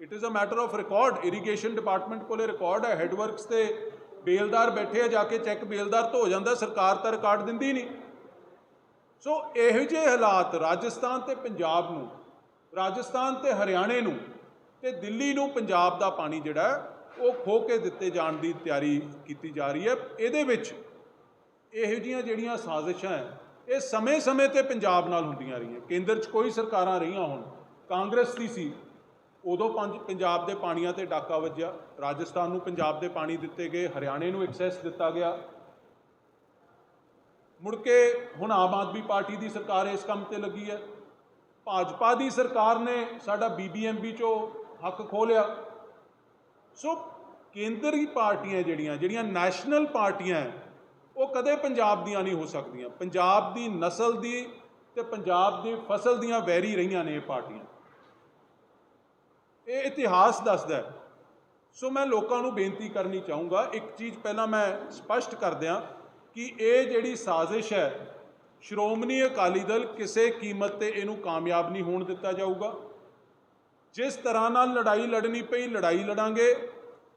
it is a matter of record irrigation department ਕੋਲੇ ਰਿਕਾਰਡ ਹੈ ਹੈਡਵਰਕਸ ਤੇ ਬੇਲਦਾਰ ਬੈਠੇ ਆ ਜਾ ਕੇ ਚੈੱਕ ਬੇਲਦਾਰ ਤੋਂ ਹੋ ਜਾਂਦਾ ਸਰਕਾਰ ਤਾਂ ਰਿਕਾਰਡ ਦਿੰਦੀ ਨਹੀਂ ਸੋ ਇਹੋ ਜਿਹੇ ਹਾਲਾਤ ਰਾਜਸਥਾਨ ਤੇ ਪੰਜਾਬ ਨੂੰ ਰਾਜਸਥਾਨ ਤੇ ਹਰਿਆਣੇ ਨੂੰ ਤੇ ਦਿੱਲੀ ਨੂੰ ਪੰਜਾਬ ਦਾ ਪਾਣੀ ਜਿਹੜਾ ਉਹ ਖੋ ਕੇ ਦਿੱਤੇ ਜਾਣ ਦੀ ਤਿਆਰੀ ਕੀਤੀ ਜਾ ਰਹੀ ਹੈ ਇਹਦੇ ਵਿੱਚ ਇਹੋ ਜਿਹੀਆਂ ਜਿਹੜੀਆਂ ਸਾਜ਼ਿਸ਼ਾਂ ਹੈ ਇਹ ਸਮੇਂ-ਸਮੇਂ ਤੇ ਪੰਜਾਬ ਨਾਲ ਹੁੰਦੀਆਂ ਰਹੀਆਂ। ਕੇਂਦਰ 'ਚ ਕੋਈ ਸਰਕਾਰਾਂ ਰਹੀਆਂ ਹੋਣ। ਕਾਂਗਰਸ ਦੀ ਸੀ। ਉਦੋਂ ਪੰਜ ਪੰਜਾਬ ਦੇ ਪਾਣੀਆਂ ਤੇ ਡਾਕਾ ਵੱਜਿਆ। ਰਾਜਸਥਾਨ ਨੂੰ ਪੰਜਾਬ ਦੇ ਪਾਣੀ ਦਿੱਤੇ ਗਏ। ਹਰਿਆਣੇ ਨੂੰ ਐਕਸੈਸ ਦਿੱਤਾ ਗਿਆ। ਮੁੜ ਕੇ ਹੁਣ ਆਮ ਆਦਮੀ ਪਾਰਟੀ ਦੀ ਸਰਕਾਰ ਇਸ ਕੰਮ ਤੇ ਲੱਗੀ ਹੈ। ਭਾਜਪਾ ਦੀ ਸਰਕਾਰ ਨੇ ਸਾਡਾ ਬੀਬੀਐਮਬੀ ਚੋਂ ਹੱਕ ਖੋਹ ਲਿਆ ਸੋ ਕੇਂਦਰੀ ਪਾਰਟੀਆਂ ਜਿਹੜੀਆਂ ਜਿਹੜੀਆਂ ਨੈਸ਼ਨਲ ਪਾਰਟੀਆਂ ਹੈ, ਉਹ ਕਦੇ ਪੰਜਾਬ ਦੀਆਂ ਨਹੀਂ ਹੋ ਸਕਦੀਆਂ। ਪੰਜਾਬ ਦੀ ਨਸਲ ਦੀ ਤੇ ਪੰਜਾਬ ਦੀ ਫਸਲ ਦੀਆਂ ਵੈਰੀ ਰਹੀਆਂ ਨੇ ਇਹ ਪਾਰਟੀਆਂ। ਇਹ ਇਤਿਹਾਸ ਦੱਸਦਾ ਹੈ। ਸੋ ਮੈਂ ਲੋਕਾਂ ਨੂੰ ਬੇਨਤੀ ਕਰਨੀ ਚਾਹੂੰਗਾ, ਇੱਕ ਚੀਜ਼ ਪਹਿਲਾਂ ਮੈਂ ਸਪਸ਼ਟ ਕਰ ਦਿਆਂ ਕਿ ਇਹ ਜਿਹੜੀ ਸਾਜ਼ਿਸ਼ ਹੈ, ਸ਼੍ਰੋਮਣੀ ਅਕਾਲੀ ਦਲ ਕਿਸੇ ਕੀਮਤ ਤੇ ਇਹਨੂੰ ਕਾਮਯਾਬ ਨਹੀਂ ਹੋਣ ਦਿੱਤਾ ਜਾਊਗਾ। ਜਿਸ ਤਰ੍ਹਾਂ ਨਾਲ ਲੜਾਈ ਲੜਨੀ ਪਈ, ਲੜਾਈ ਲੜਾਂਗੇ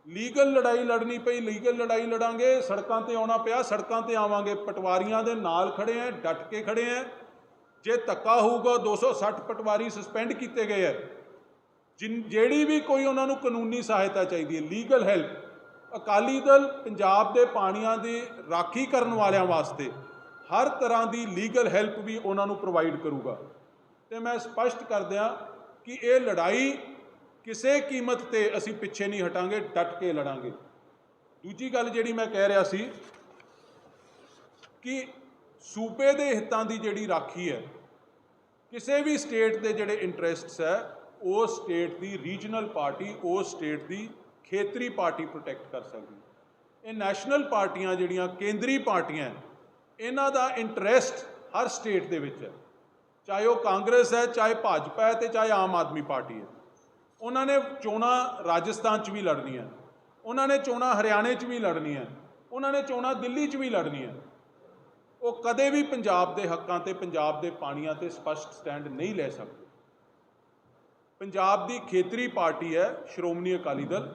ਲੀਗਲ ਲੜਾਈ ਲੜਨੀ ਪਈ, ਲੀਗਲ ਲੜਾਈ ਲੜਾਂਗੇ, ਸੜਕਾਂ ਤੇ ਆਉਣਾ ਪਿਆ, ਸੜਕਾਂ ਤੇ ਆਵਾਂਗੇ। ਪਟਵਾਰੀਆਂ ਦੇ ਨਾਲ ਖੜੇ ਆ ਡਟ ਕੇ ਖੜੇ ਆ ਜੇ ਧੱਕਾ ਹੋਊਗਾ 260 ਪਟਵਾਰੀ ਸਸਪੈਂਡ ਕੀਤੇ ਗਏ ਹੈ ਜਿਨ, ਜਿਹੜੀ ਵੀ ਕੋਈ ਉਹਨਾਂ ਨੂੰ ਕਾਨੂੰਨੀ ਸਹਾਇਤਾ ਚਾਹੀਦੀ ਹੈ ਲੀਗਲ ਹੈਲਪ। ਅਕਾਲੀ ਦਲ ਪੰਜਾਬ ਦੇ ਪਾਣੀਆਂ ਦੀ ਰਾਖੀ ਕਰਨ ਵਾਲਿਆਂ ਵਾਸਤੇ ਹਰ ਤਰ੍ਹਾਂ ਦੀ ਲੀਗਲ ਹੈਲਪ ਵੀ ਉਹਨਾਂ ਨੂੰ ਪ੍ਰੋਵਾਈਡ ਕਰੂਗਾ। ਤੇ ਮੈਂ ਸਪਸ਼ਟ ਕਰ ਦਿਆਂ ਕਿ ਇਹ ਲੜਾਈ ਕਿਸੇ ਕੀਮਤ ਤੇ ਅਸੀਂ ਪਿੱਛੇ ਨਹੀਂ ਹਟਾਂਗੇ ਡਟ ਕੇ ਲੜਾਂਗੇ। ਦੂਜੀ ਗੱਲ ਜਿਹੜੀ ਮੈਂ ਕਹਿ ਰਿਹਾ ਸੀ ਕਿ ਸੂਬੇ ਦੇ ਹਿੱਤਾਂ ਦੀ ਜਿਹੜੀ ਰਾਖੀ ਹੈ ਕਿਸੇ ਵੀ ਸਟੇਟ ਦੇ ਜਿਹੜੇ ਇੰਟਰਸਟਸ ਹੈ ਉਹ ਸਟੇਟ ਦੀ ਰੀਜਨਲ ਪਾਰਟੀ ਉਸ ਸਟੇਟ ਦੀ ਖੇਤਰੀ ਪਾਰਟੀ ਪ੍ਰੋਟੈਕਟ ਕਰ ਸਕਦੀ ਇਹ ਨੈਸ਼ਨਲ ਪਾਰਟੀਆਂ ਜਿਹੜੀਆਂ ਕੇਂਦਰੀ ਪਾਰਟੀਆਂ ਹੈ, ਇਹਨਾਂ ਦਾ ਇੰਟਰਸਟ ਹਰ ਸਟੇਟ ਦੇ ਵਿੱਚ ਹੈ। ਚਾਹੇ ਉਹ ਕਾਂਗਰਸ ਹੈ ਚਾਹੇ ਭਾਜਪਾ ਹੈ ਤੇ ਚਾਹੇ ਆਮ ਆਦਮੀ ਪਾਰਟੀ ਹੈ। ਉਹਨਾਂ ਨੇ ਚੋਣਾਂ ਰਾਜਸਥਾਨ 'ਚ ਵੀ ਲੜਨੀਆਂ, ਉਹਨਾਂ ਨੇ ਚੋਣਾਂ ਹਰਿਆਣੇ 'ਚ ਵੀ ਲੜਨੀਆਂ, ਉਹਨਾਂ ਨੇ ਚੋਣਾਂ ਦਿੱਲੀ 'ਚ ਵੀ ਲੜਨੀਆਂ। ਉਹ ਕਦੇ ਵੀ ਪੰਜਾਬ ਦੇ ਹੱਕਾਂ ਤੇ, ਪੰਜਾਬ ਦੇ ਪਾਣੀਆਂ ਤੇ ਸਪਸ਼ਟ ਸਟੈਂਡ ਨਹੀਂ ਲੈ ਸਕਦੇ। ਪੰਜਾਬ ਦੀ ਖੇਤਰੀ ਪਾਰਟੀ ਹੈ ਸ਼੍ਰੋਮਣੀ ਅਕਾਲੀ ਦਲ।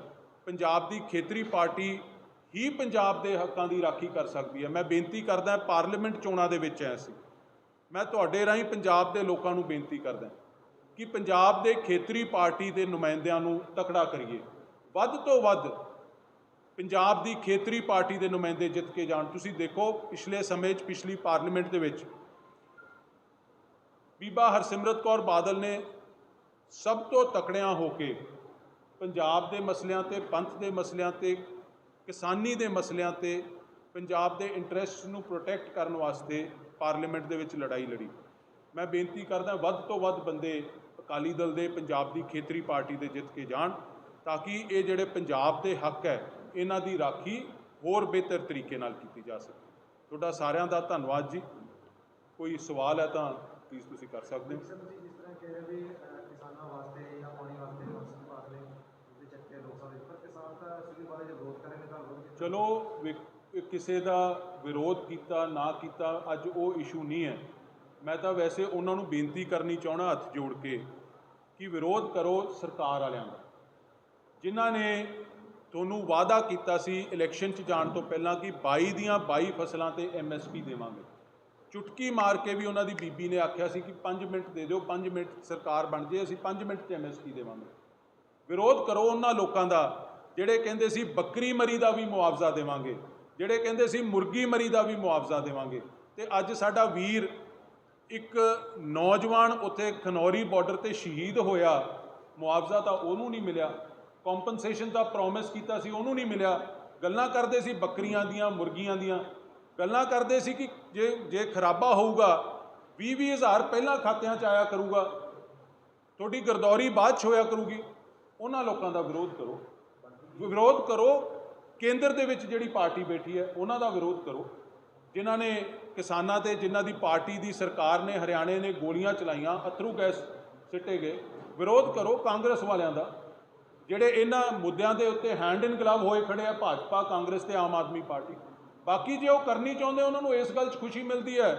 ਪੰਜਾਬ ਦੀ ਖੇਤਰੀ ਪਾਰਟੀ ਹੀ ਪੰਜਾਬ ਦੇ ਹੱਕਾਂ ਦੀ ਰਾਖੀ ਕਰ ਸਕਦੀ ਹੈ। ਮੈਂ ਬੇਨਤੀ ਕਰਦਾ ਪਾਰਲੀਮੈਂਟ ਚੋਣਾਂ ਦੇ ਵਿੱਚ ਐ ਸੀ। ਮੈਂ ਤੁਹਾਡੇ ਰਾਹੀਂ ਪੰਜਾਬ ਦੇ ਲੋਕਾਂ ਨੂੰ ਬੇਨਤੀ ਕਰਦਾ ਕਿ ਪੰਜਾਬ ਦੇ ਖੇਤਰੀ ਪਾਰਟੀ ਦੇ ਨੁਮਾਇੰਦਿਆਂ ਨੂੰ ਤਕੜਾ ਕਰੀਏ। ਵੱਧ ਤੋਂ ਵੱਧ ਪੰਜਾਬ ਦੀ ਖੇਤਰੀ ਪਾਰਟੀ ਦੇ ਨੁਮਾਇੰਦੇ ਜਿੱਤ ਕੇ ਜਾਣ। ਤੁਸੀਂ ਦੇਖੋ ਪਿਛਲੇ ਸਮੇਂ 'ਚ, ਪਿਛਲੀ ਪਾਰਲੀਮੈਂਟ ਦੇ ਵਿੱਚ ਬੀਬਾ ਹਰਸਿਮਰਤ ਕੌਰ ਬਾਦਲ ਨੇ ਸਭ ਤੋਂ ਤਕੜਿਆਂ ਹੋ ਕੇ ਪੰਜਾਬ ਦੇ ਮਸਲਿਆਂ ਤੇ, ਪੰਥ ਦੇ ਮਸਲਿਆਂ ਤੇ, ਕਿਸਾਨੀ ਦੇ ਮਸਲਿਆਂ ਤੇ ਪੰਜਾਬ ਦੇ ਇੰਟਰਸਟ ਨੂੰ ਪ੍ਰੋਟੈਕਟ ਕਰਨ ਵਾਸਤੇ ਪਾਰਲੀਮੈਂਟ ਦੇ ਵਿੱਚ ਲੜਾਈ ਲੜੀ। ਮੈਂ ਬੇਨਤੀ ਕਰਦਾ, ਵੱਧ ਤੋਂ ਵੱਧ ਬੰਦੇ ਅਕਾਲੀ ਦਲ ਦੇ ਪੰਜਾਬ ਦੀ ਖੇਤਰੀ ਪਾਰਟੀ ਦੇ ਜਿੱਤ ਕੇ ਜਾਣ ਤਾਂ ਕਿ ਇਹ ਜਿਹੜੇ ਪੰਜਾਬ ਦੇ ਹੱਕ ਹੈ ਇਹਨਾਂ ਦੀ ਰਾਖੀ ਹੋਰ ਬਿਹਤਰ ਤਰੀਕੇ ਨਾਲ ਕੀਤੀ ਜਾ ਸਕੇ। ਤੁਹਾਡਾ ਸਾਰਿਆਂ ਦਾ ਧੰਨਵਾਦ ਜੀ। ਕੋਈ ਸਵਾਲ ਹੈ ਤਾਂ ਪਲੀਜ਼ ਤੁਸੀਂ ਕਰ ਸਕਦੇ ਹੋ। ਸਰ ਤੁਸੀਂ ਜਿਸ ਤਰ੍ਹਾਂ ਕਹਿ ਰਹੇ ਵੀ ਅਹ, ਕਿਸਾਨਾਂ ਵਾਸਤੇ ਜਾਂ ਪਾਣੀ ਵਾਸਤੇ ਮਨਸੂਬੇ ਬਾਤ ਨੇ ਦੇ ਚੱਕੇ ਲੋਕ ਸਭਾ ਦੇ ਪਰ ਕਿਸਾਨ ਤਾਂ ਸਿੱਧੀ ਬਾਰੇ ਜੇ ਵਿਰੋਧ ਕਰਨਗੇ ਤਾਂ ਵਿਰੋਧ ਕੀਤਾ ਚਲੋ ਕਿਸੇ ਦਾ ਵਿਰੋਧ ਕੀਤਾ ਨਾ ਕੀਤਾ ਅੱਜ ਉਹ ਇਸ਼ੂ ਨਹੀਂ ਹੈ। ਮੈਂ ਤਾਂ ਵੈਸੇ ਉਹਨਾਂ ਨੂੰ ਬੇਨਤੀ ਕਰਨੀ ਚਾਹਣਾ ਹੱਥ ਜੋੜ ਕੇ ਕਿ ਵਿਰੋਧ ਕਰੋ ਸਰਕਾਰ ਵਾਲਿਆਂ ਦਾ। ਜਿਨ੍ਹਾਂ ਨੇ ਤੁਹਾਨੂੰ ਵਾਅਦਾ ਕੀਤਾ ਸੀ ਇਲੈਕਸ਼ਨ 'ਚ ਜਾਣ ਤੋਂ ਪਹਿਲਾਂ ਕਿ 22 ਦੀਆਂ 22 ਫਸਲਾਂ ਤੇ ਐਮਐਸਪੀ ਦੇਵਾਂਗੇ। ਚੁਟਕੀ ਮਾਰ ਕੇ ਵੀ ਉਹਨਾਂ ਦੀ ਬੀਬੀ ਨੇ ਆਖਿਆ ਸੀ ਕਿ 5 ਮਿੰਟ ਦੇ ਦਿਓ 5 ਮਿੰਟ ਸਰਕਾਰ ਬਣ ਜੇ, ਅਸੀਂ 5 ਮਿੰਟ 'ਚ ਐਮਐਸਪੀ ਦੇਵਾਂਗੇ। ਵਿਰੋਧ ਕਰੋ ਉਹਨਾਂ ਲੋਕਾਂ ਦਾ, ਜਿਹੜੇ ਕਹਿੰਦੇ ਸੀ ਬੱਕਰੀ ਮਰੀ ਦਾ ਵੀ ਮੁਆਵਜ਼ਾ ਦੇਵਾਂਗੇ, ਜਿਹੜੇ ਕਹਿੰਦੇ ਸੀ ਮੁਰਗੀ ਮਰੀ ਦਾ ਵੀ ਮੁਆਵਜ਼ਾ ਦੇਵਾਂਗੇ। ਤੇ ਅੱਜ ਸਾਡਾ ਵੀਰ ਇੱਕ ਨੌਜਵਾਨ ਉੱਥੇ ਖਨੌਰੀ ਬਾਰਡਰ ਤੇ ਸ਼ਹੀਦ ਹੋਇਆ, ਮੁਆਵਜ਼ਾ ਤਾਂ ਉਹਨੂੰ ਨਹੀਂ ਮਿਲਿਆ ਕੰਪਨਸੇਸ਼ਨ ਦਾ ਪ੍ਰੋਮਿਸ ਕੀਤਾ ਸੀ, ਉਹਨੂੰ ਨਹੀਂ ਮਿਲਿਆ, ਗੱਲਾਂ ਕਰਦੇ ਸੀ ਬੱਕਰੀਆਂ ਦੀਆਂ, ਮੁਰਗੀਆਂ ਦੀਆਂ, ਗੱਲਾਂ ਕਰਦੇ ਸੀ ਕਿ ਜੇ ਜੇ ਖਰਾਬਾ ਹੋਊਗਾ 20 ਹਜ਼ਾਰ ਪਹਿਲਾਂ ਖਾਤਿਆਂ 'ਚ ਆਇਆ ਕਰੂਗਾ, ਤੁਹਾਡੀ ਗਰਦੌਰੀ ਬਾਅਦ 'ਚ ਹੋਇਆ ਕਰੂਗੀ, ਉਹਨਾਂ ਲੋਕਾਂ ਦਾ ਵਿਰੋਧ ਕਰੋ ਵਿਰੋਧ ਕਰੋ, ਕੇਂਦਰ ਦੇ ਵਿੱਚ ਜਿਹੜੀ ਪਾਰਟੀ ਬੈਠੀ ਹੈ, ਉਹਨਾਂ ਦਾ ਵਿਰੋਧ ਕਰੋ। ਜਿਨ੍ਹਾਂ ਨੇ ਕਿਸਾਨਾਂ ਤੇ, ਜਿਨ੍ਹਾਂ ਦੀ ਪਾਰਟੀ ਦੀ ਸਰਕਾਰ ਨੇ ਹਰਿਆਣੇ ਨੇ ਗੋਲੀਆਂ ਚਲਾਈਆਂ, ਅਥਰੂ ਗੈਸ ਸਿੱਟੇ ਗਏ। ਵਿਰੋਧ ਕਰੋ ਕਾਂਗਰਸ ਵਾਲਿਆਂ ਦਾ, ਜਿਹੜੇ ਇਹਨਾਂ ਮੁੱਦਿਆਂ ਦੇ ਉੱਤੇ ਹੈਂਡ ਇਨ ਗਲਵ ਹੋਏ ਖੜੇ ਆ, ਭਾਜਪਾ, ਕਾਂਗਰਸ ਤੇ ਆਮ ਆਦਮੀ ਪਾਰਟੀ। ਬਾਕੀ ਜੇ ਉਹ ਕਰਨੀ ਚਾਹੁੰਦੇ, ਉਹਨਾਂ ਨੂੰ ਇਸ ਗੱਲ 'ਚ ਖੁਸ਼ੀ ਮਿਲਦੀ ਹੈ।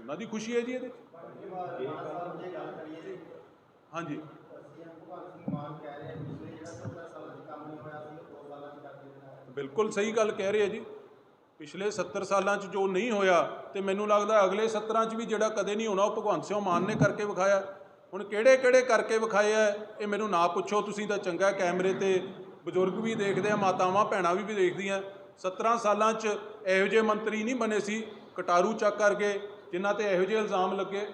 ਉਹਨਾਂ ਦੀ ਖੁਸ਼ੀ ਹੈ ਜੀ ਇਹਦੇ 'ਚ। ਹਾਂਜੀ। ਬਿਲਕੁਲ ਸਹੀ ਗੱਲ ਕਹਿ ਰਹੇ ਆ ਜੀ। ਪਿਛਲੇ 70 ਸਾਲਾਂ 'ਚ ਜੋ ਨਹੀਂ ਹੋਇਆ ਤੇ ਮੈਨੂੰ ਲੱਗਦਾ ਅਗਲੇ 17 'ਚ ਵੀ ਜਿਹੜਾ ਕਦੇ ਨਹੀਂ ਹੋਣਾ, ਉਹ ਭਗਵੰਤ ਸਿੰਘ ਮਾਨ ਨੇ ਕਰਕੇ ਵਿਖਾਇਆ। ਹੁਣ ਕਿਹੜੇ ਕਿਹੜੇ ਕਰਕੇ ਵਿਖਾਏ ਆ, ਇਹ ਮੈਨੂੰ ਨਾ ਪੁੱਛੋ। ਤੁਸੀਂ ਤਾਂ ਚੰਗਾ ਕੈਮਰੇ ਤੇ ਬਜ਼ੁਰਗ ਵੀ ਦੇਖਦੇ ਆ, ਮਾਤਾਵਾਂ, ਭੈਣਾਂ ਵੀ ਵੀ ਦੇਖਦੀਆਂ। 17 ਸਾਲਾਂ 'ਚ ਇਹੋ ਜਿਹੇ ਮੰਤਰੀ ਨਹੀਂ ਬਣੇ ਸੀ, ਕਟਾਰੂ ਚੱਕ ਕਰਕੇ, ਜਿਨ੍ਹਾਂ ਤੇ ਇਹੋ ਜਿਹੇ ਇਲਜ਼ਾਮ ਲੱਗੇ।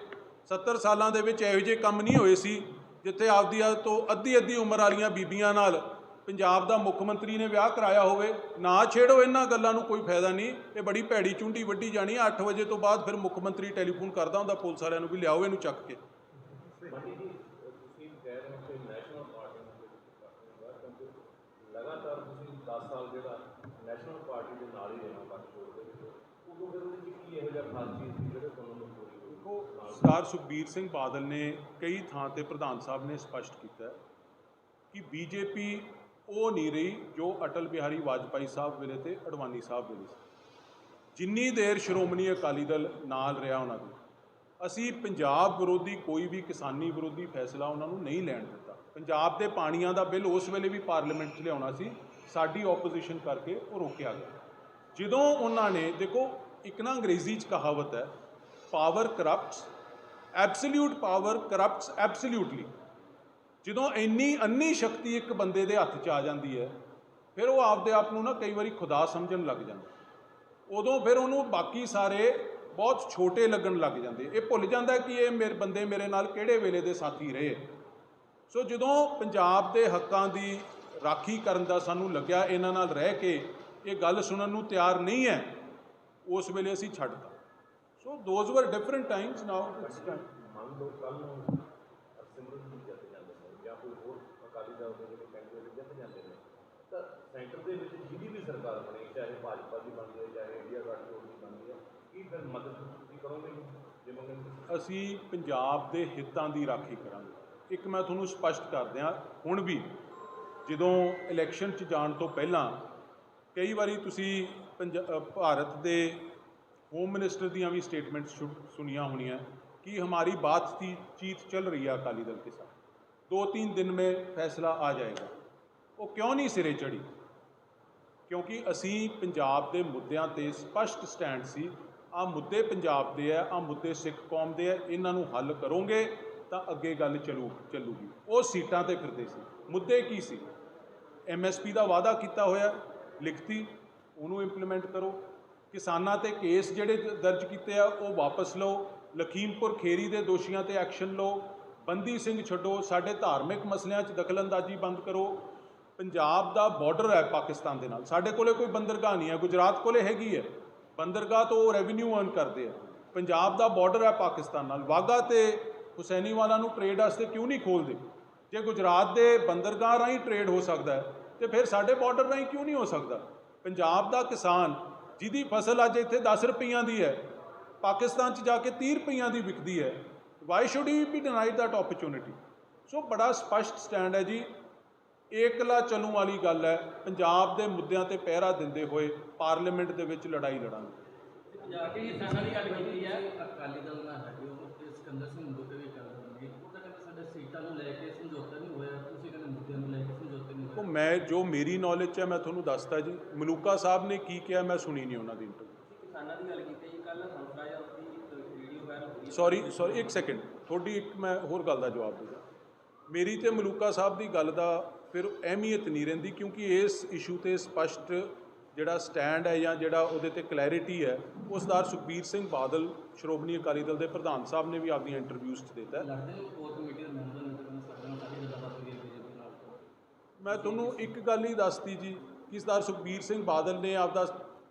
70 ਸਾਲਾਂ ਦੇ ਵਿੱਚ ਇਹੋ ਜਿਹੇ ਕੰਮ ਨਹੀਂ ਹੋਏ ਸੀ, ਜਿੱਥੇ ਆਪਦੀ ਤੋਂ ਅੱਧੀ ਅੱਧੀ ਉਮਰ ਵਾਲੀਆਂ ਬੀਬੀਆਂ ਨਾਲ ਪੰਜਾਬ ਦਾ ਮੁੱਖ ਮੰਤਰੀ ਨੇ ਵਿਆਹ ਕਰਾਇਆ ਹੋਵੇ ਨਾ ਛੇੜੋ ਇਹਨਾਂ ਗੱਲਾਂ ਨੂੰ ਕੋਈ ਫਾਇਦਾ ਨਹੀਂ। ਇਹ ਬੜੀ ਭੈੜੀ ਚੁੰਡੀ ਵੱਢੀ ਜਾਣੀ ਆ। 8 ਵਜੇ ਤੋਂ ਬਾਅਦ ਫਿਰ ਮੁੱਖ ਮੰਤਰੀ ਟੈਲੀਫੋਨ ਕਰਦਾ ਹੁੰਦਾ ਪੁਲਿਸ ਵਾਲਿਆਂ ਨੂੰ ਵੀ ਲਿਆਓ ਇਹਨੂੰ ਚੱਕ ਕੇ। ਲਗਾਤਾਰ ਤੁਸੀਂ 10 ਸਾਲ ਜਿਹੜਾ ਨੈਸ਼ਨਲ ਪਾਰਟੀ ਦੇ ਨਾਲ ਹੀ ਰਹਿਣਾ ਬਾਕੀ ਛੋੜ ਦੇ ਵਿੱਚ ਉਦੋਂ ਫਿਰ ਉਹਦੇ 'ਚ ਕੀ ਇਹੋ ਜਿਹਾ ਖਾਸ ਚੀਜ਼ ਸੀ ਜਿਹੜੇ ਤੁਹਾਨੂੰ ਮਜਬੂਰੀ ਹੋਈ ਦੇਖੋ ਸਰਦਾਰ ਸੁਖਬੀਰ ਸਿੰਘ ਬਾਦਲ ਨੇ ਕਈ ਥਾਂ ਤੇ ਪ੍ਰਧਾਨ ਸਾਹਿਬ ਨੇ ਸਪਸ਼ਟ ਕੀਤਾ ਕਿ ਬੀਜੇਪੀ ਉਹ ਨਹੀਂ ਰਹੀ ਜੋ ਅਟਲ ਬਿਹਾਰੀ ਵਾਜਪਾਈ ਸਾਹਿਬ ਵੇਲੇ ਤੇ, ਅਡਵਾਨੀ ਸਾਹਿਬ ਵੇਲੇ ਸੀ। ਜਿੰਨੀ ਦੇਰ ਸ਼੍ਰੋਮਣੀ ਅਕਾਲੀ ਦਲ ਨਾਲ ਰਿਹਾ ਉਹਨਾਂ ਦੀ, ਅਸੀਂ ਪੰਜਾਬ ਵਿਰੋਧੀ ਕੋਈ ਵੀ ਕਿਸਾਨੀ ਵਿਰੋਧੀ ਫੈਸਲਾ ਉਹਨਾਂ ਨੂੰ ਨਹੀਂ ਲੈਣ ਦਿੱਤਾ। ਪੰਜਾਬ ਦੇ ਪਾਣੀਆਂ ਦਾ ਬਿੱਲ ਉਸ ਵੇਲੇ ਵੀ ਪਾਰਲੀਮੈਂਟ 'ਚ ਲਿਆਉਣਾ ਸੀ, ਸਾਡੀ ਆਪੋਜੀਸ਼ਨ ਕਰਕੇ ਉਹ ਰੋਕਿਆ ਗਿਆ। ਜਦੋਂ ਉਹਨਾਂ ਨੇ, ਦੇਖੋ, ਇੱਕ ਨਾ ਅੰਗਰੇਜ਼ੀ 'ਚ ਕਹਾਵਤ ਹੈ power corrupts absolute power corrupts absolutely ਜਦੋਂ ਇੰਨੀ ਅੰਨੀ ਸ਼ਕਤੀ ਇੱਕ ਬੰਦੇ ਦੇ ਹੱਥ 'ਚ ਆ ਜਾਂਦੀ ਹੈ ਫਿਰ ਉਹ ਆਪਦੇ ਆਪ ਨੂੰ ਨਾ ਕਈ ਵਾਰੀ ਖੁਦਾ ਸਮਝਣ ਲੱਗ ਜਾਂਦਾ। ਉਦੋਂ ਫਿਰ ਉਹਨੂੰ ਬਾਕੀ ਸਾਰੇ ਬਹੁਤ ਛੋਟੇ ਲੱਗਣ ਲੱਗ ਜਾਂਦੇ। ਇਹ ਭੁੱਲ ਜਾਂਦਾ ਕਿ ਇਹ ਮੇਰੇ ਬੰਦੇ ਮੇਰੇ ਨਾਲ ਕਿਹੜੇ ਵੇਲੇ ਦੇ ਸਾਥੀ ਰਹੇ। ਸੋ ਜਦੋਂ ਪੰਜਾਬ ਦੇ ਹੱਕਾਂ ਦੀ ਰਾਖੀ ਕਰਨ ਦਾ ਸਾਨੂੰ ਲੱਗਿਆ ਇਹਨਾਂ ਨਾਲ ਰਹਿ ਕੇ ਇਹ ਗੱਲ ਸੁਣਨ ਨੂੰ ਤਿਆਰ ਨਹੀਂ ਹੈ ਉਸ ਵੇਲੇ ਅਸੀਂ ਛੱਡਤਾ। So those were different times now it's time ਮੰਨ ਲਓ ਕੱਲ ਨੂੰ ਸਿਮਰਨ ਜੀ ਜਿੱਤ ਜਾਂਦੇ ਨੇ ਜਾਂ ਕੋਈ ਹੋਰ ਉਹਦੇ ਜਿਹੜੇ ਕੈਂਡੀਡੇਟ ਜਿੱਤ ਜਾਂਦੇ ਨੇ। ਤਾਂ ਸੈਂਟਰ ਦੇ ਵਿੱਚ ਜਿਹਦੀ ਵੀ ਸਰਕਾਰ ਬਣੀ, ਚਾਹੇ ਭਾਜਪਾ ਦੀ ਬਣਦੀ ਹੈ, ਚਾਹੇ ਇੰਡੀਆ ਗਠਜੋੜ ਦੀ ਬਣਦੀ ਹੈ, ਕੀ ਫਿਰ ਮਦਦ ਤੁਸੀਂ ਕਰੋਗੇ ਜੇ ਮੰਗਣ ਅਸੀਂ ਪੰਜਾਬ ਦੇ ਹਿੱਤਾਂ ਦੀ ਰਾਖੀ ਕਰਾਂਗੇ। ਇੱਕ ਮੈਂ ਤੁਹਾਨੂੰ ਸਪਸ਼ਟ ਕਰ ਦਿਆਂ, ਹੁਣ ਵੀ ਜਦੋਂ ਇਲੈਕਸ਼ਨ 'ਚ ਜਾਣ ਤੋਂ ਪਹਿਲਾਂ ਕਈ ਵਾਰੀ ਤੁਸੀਂ ਭਾਰਤ ਦੇ ਹੋਮ ਮਿਨਿਸਟਰ ਦੀਆਂ ਵੀ ਸਟੇਟਮੈਂਟਸ ਸੁਣੀਆਂ ਹੋਣੀਆਂ। ਕਿ ਹਮਾਰੀ ਬਾਤ ਦੀ ਚੀਤ ਚੱਲ ਰਹੀ ਆ ਅਕਾਲੀ ਦਲ ਕੇ ਸਾਥ? दो तीन दिन में फैसला आ जाएगा ਉਹ ਕਿਉਂ ਨਹੀਂ ਸਿਰੇ ਚੜੀ ਕਿਉਂਕਿ ਅਸੀਂ ਪੰਜਾਬ ਦੇ ਮੁੱਦਿਆਂ ਤੇ ਸਪਸ਼ਟ ਸਟੈਂਡ ਸੀ ਆ ਮੁੱਦੇ ਪੰਜਾਬ ਦੇ ਆ ਆ ਮੁੱਦੇ ਸਿੱਖ ਕੌਮ ਦੇ ਆ ਇਹਨਾਂ ਨੂੰ ਹੱਲ ਕਰੋਗੇ ਤਾਂ ਅੱਗੇ ਗੱਲ ਚੱਲੂ ਚੱਲੂਗੀ ਉਹ ਸੀਟਾਂ ਤੇ ਫਿਰਦੇ ਸੀ ਮੁੱਦੇ ਕੀ ਸੀ ਐਮਐਸਪੀ ਦਾ ਵਾਅਦਾ ਕੀਤਾ ਹੋਇਆ ਲਿਖਤੀ ਉਹਨੂੰ ਇੰਪਲੀਮੈਂਟ ਕਰੋ ਕਿਸਾਨਾਂ ਤੇ ਕੇਸ ਜਿਹੜੇ ਦ- ਦਰਜ ਕੀਤੇ ਆ ਉਹ ਵਾਪਸ ਲਓ ਲਖੀਮਪੁਰ ਖੇਰੀ ਦੇ ਦੋਸ਼ੀਆਂ ਤੇ ਐਕਸ਼ਨ ਲਓ ਬੰਦੀ ਸਿੰਘ ਛੱਡੋ, ਸਾਡੇ ਧਾਰਮਿਕ ਮਸਲਿਆਂ 'ਚ ਦਖਲਅੰਦਾਜ਼ੀ ਬੰਦ ਕਰੋ। ਪੰਜਾਬ ਦਾ ਬਾਰਡਰ ਹੈ ਪਾਕਿਸਤਾਨ ਦੇ ਨਾਲ। ਸਾਡੇ ਕੋਲੇ ਕੋਈ ਬੰਦਰਗਾਹ ਨਹੀਂ ਹੈ, ਗੁਜਰਾਤ ਕੋਲੇ ਹੈਗੀ ਹੈ। ਬੰਦਰਗਾਹ ਤੋਂ ਉਹ ਰੈਵਨਿਊ ਅਰਨ ਕਰਦੇ ਆ। ਪੰਜਾਬ ਦਾ ਬਾਰਡਰ ਹੈ ਪਾਕਿਸਤਾਨ ਨਾਲ। ਵਾਗਾ ਤੇ ਹੁਸੈਨੀਵਾਲਾ ਨੂੰ ਟ੍ਰੇਡ ਵਾਸਤੇ ਕਿਉਂ ਨਹੀਂ ਖੋਲਦੇ? ਜੇ ਗੁਜਰਾਤ ਦੇ ਬੰਦਰਗਾਹ ਰਾਹੀਂ ਟ੍ਰੇਡ ਹੋ ਸਕਦਾ ਹੈ, ਤੇ ਫਿਰ ਸਾਡੇ ਬਾਰਡਰ ਰਾਹੀਂ ਕਿਉਂ ਨਹੀਂ ਹੋ ਸਕਦਾ? ਪੰਜਾਬ ਦਾ ਕਿਸਾਨ ਜਿਹਦੀ ਫਸਲ ਅੱਜ ਇੱਥੇ 10 ਰੁਪਈਆਂ ਦੀ ਹੈ, ਪਾਕਿਸਤਾਨ 'ਚ ਜਾ ਕੇ 30 ਰੁਪਈਆਂ ਦੀ ਵਿਕਦੀ ਹੈ why should he be denied that opportunity so ਬੜਾ ਸਪਸ਼ਟ ਸਟੈਂਡ ਹੈ ਜੀ ਏਕਲਾ ਚੱਲੂ ਵਾਲੀ ਗੱਲ ਹੈ ਪੰਜਾਬ ਦੇ ਮੁੱਦਿਆਂ ਤੇ ਪਹਿਰਾ ਦਿੰਦੇ ਹੋਏ ਪਾਰਲੀਮੈਂਟ ਦੇ ਵਿੱਚ ਲੜਾਈ ਲੜਾਂਗੇ ਜਾ ਕੇ ਕਿਸਾਨਾਂ ਦੀ ਗੱਲ ਕੀਤੀ ਹੈ ਅਕਾਲੀ ਦਲ ਨਾਲ ਹਟਿਓ ਤੇ ਸਿਕੰਦਰ ਸਿੰਘ ਮੁੱਦੇ ਤੇ ਵੀ ਗੱਲ ਕਰਨਗੇ ਉਹ ਤਾਂ ਕਹਿੰਦੇ ਸਾਡੇ ਸੀਟਾਂ ਨੂੰ ਲੈ ਕੇ ਸਮਝੌਤਾ ਨਹੀਂ ਹੋਇਆ ਤੁਸੀਂ ਕਹਿੰਦੇ ਮੁੱਦਿਆਂ ਨੂੰ ਲੈ ਕੇ ਸਮਝੌਤੇ ਨਹੀਂ ਉਹ ਹੋਇਆ ਮੈਂ ਜੋ ਮੇਰੀ ਨੌਲੇਜ 'ਚ ਹੈ ਮੈਂ ਤੁਹਾਨੂੰ ਦੱਸਤਾ ਜੀ ਮਲੂਕਾ ਸਾਹਿਬ ਨੇ ਕੀ ਕਿਹਾ ਮੈਂ ਸੁਣੀ ਨਹੀਂ ਉਹਨਾਂ ਦੀ ਇੰਟਰਵਿਊ ਕਿਸਾਨਾਂ ਦੀ ਗੱਲ ਕੀਤੀ ਜੀ ਕੱਲ ਹੰਸਰਾਜ ਦੀ ਵੀਡੀਓ ਵਾਇਰਲ ਹੋਈ ਹੈ। ਸੌਰੀ ਸੌਰੀ ਇੱਕ ਸੈਕਿੰਡ ਤੁਹਾਡੀ ਇੱਕ ਮੈਂ ਹੋਰ ਗੱਲ ਦਾ ਜਵਾਬ ਦੂੰਗਾ ਮੇਰੀ ਤੇ ਮਲੂਕਾ ਸਾਹਿਬ ਦੀ ਗੱਲ ਦਾ ਫਿਰ ਅਹਿਮੀਅਤ ਨਹੀਂ ਰਹਿੰਦੀ ਕਿਉਂਕਿ ਇਸ ਇਸ਼ੂ ਤੇ ਸਪਸ਼ਟ ਜਿਹੜਾ ਸਟੈਂਡ ਹੈ ਜਾਂ ਜਿਹੜਾ ਉਹਦੇ ਤੇ ਕਲੈਰਿਟੀ ਹੈ ਉਹ ਸਰਦਾਰ ਸੁਖਬੀਰ ਸਿੰਘ ਬਾਦਲ ਸ਼੍ਰੋਮਣੀ ਅਕਾਲੀ ਦਲ ਦੇ ਪ੍ਰਧਾਨ ਸਾਹਿਬ ਨੇ ਵੀ ਆਪਦੀਆਂ ਇੰਟਰਵਿਊਜ਼ 'ਚ ਦਿੱਤਾ ਮੈਂ ਤੁਹਾਨੂੰ ਇੱਕ ਗੱਲ ਹੀ ਦੱਸਤੀ ਜੀ ਕਿ ਸਰਦਾਰ ਸੁਖਬੀਰ ਸਿੰਘ ਬਾਦਲ ਨੇ ਆਪਦਾ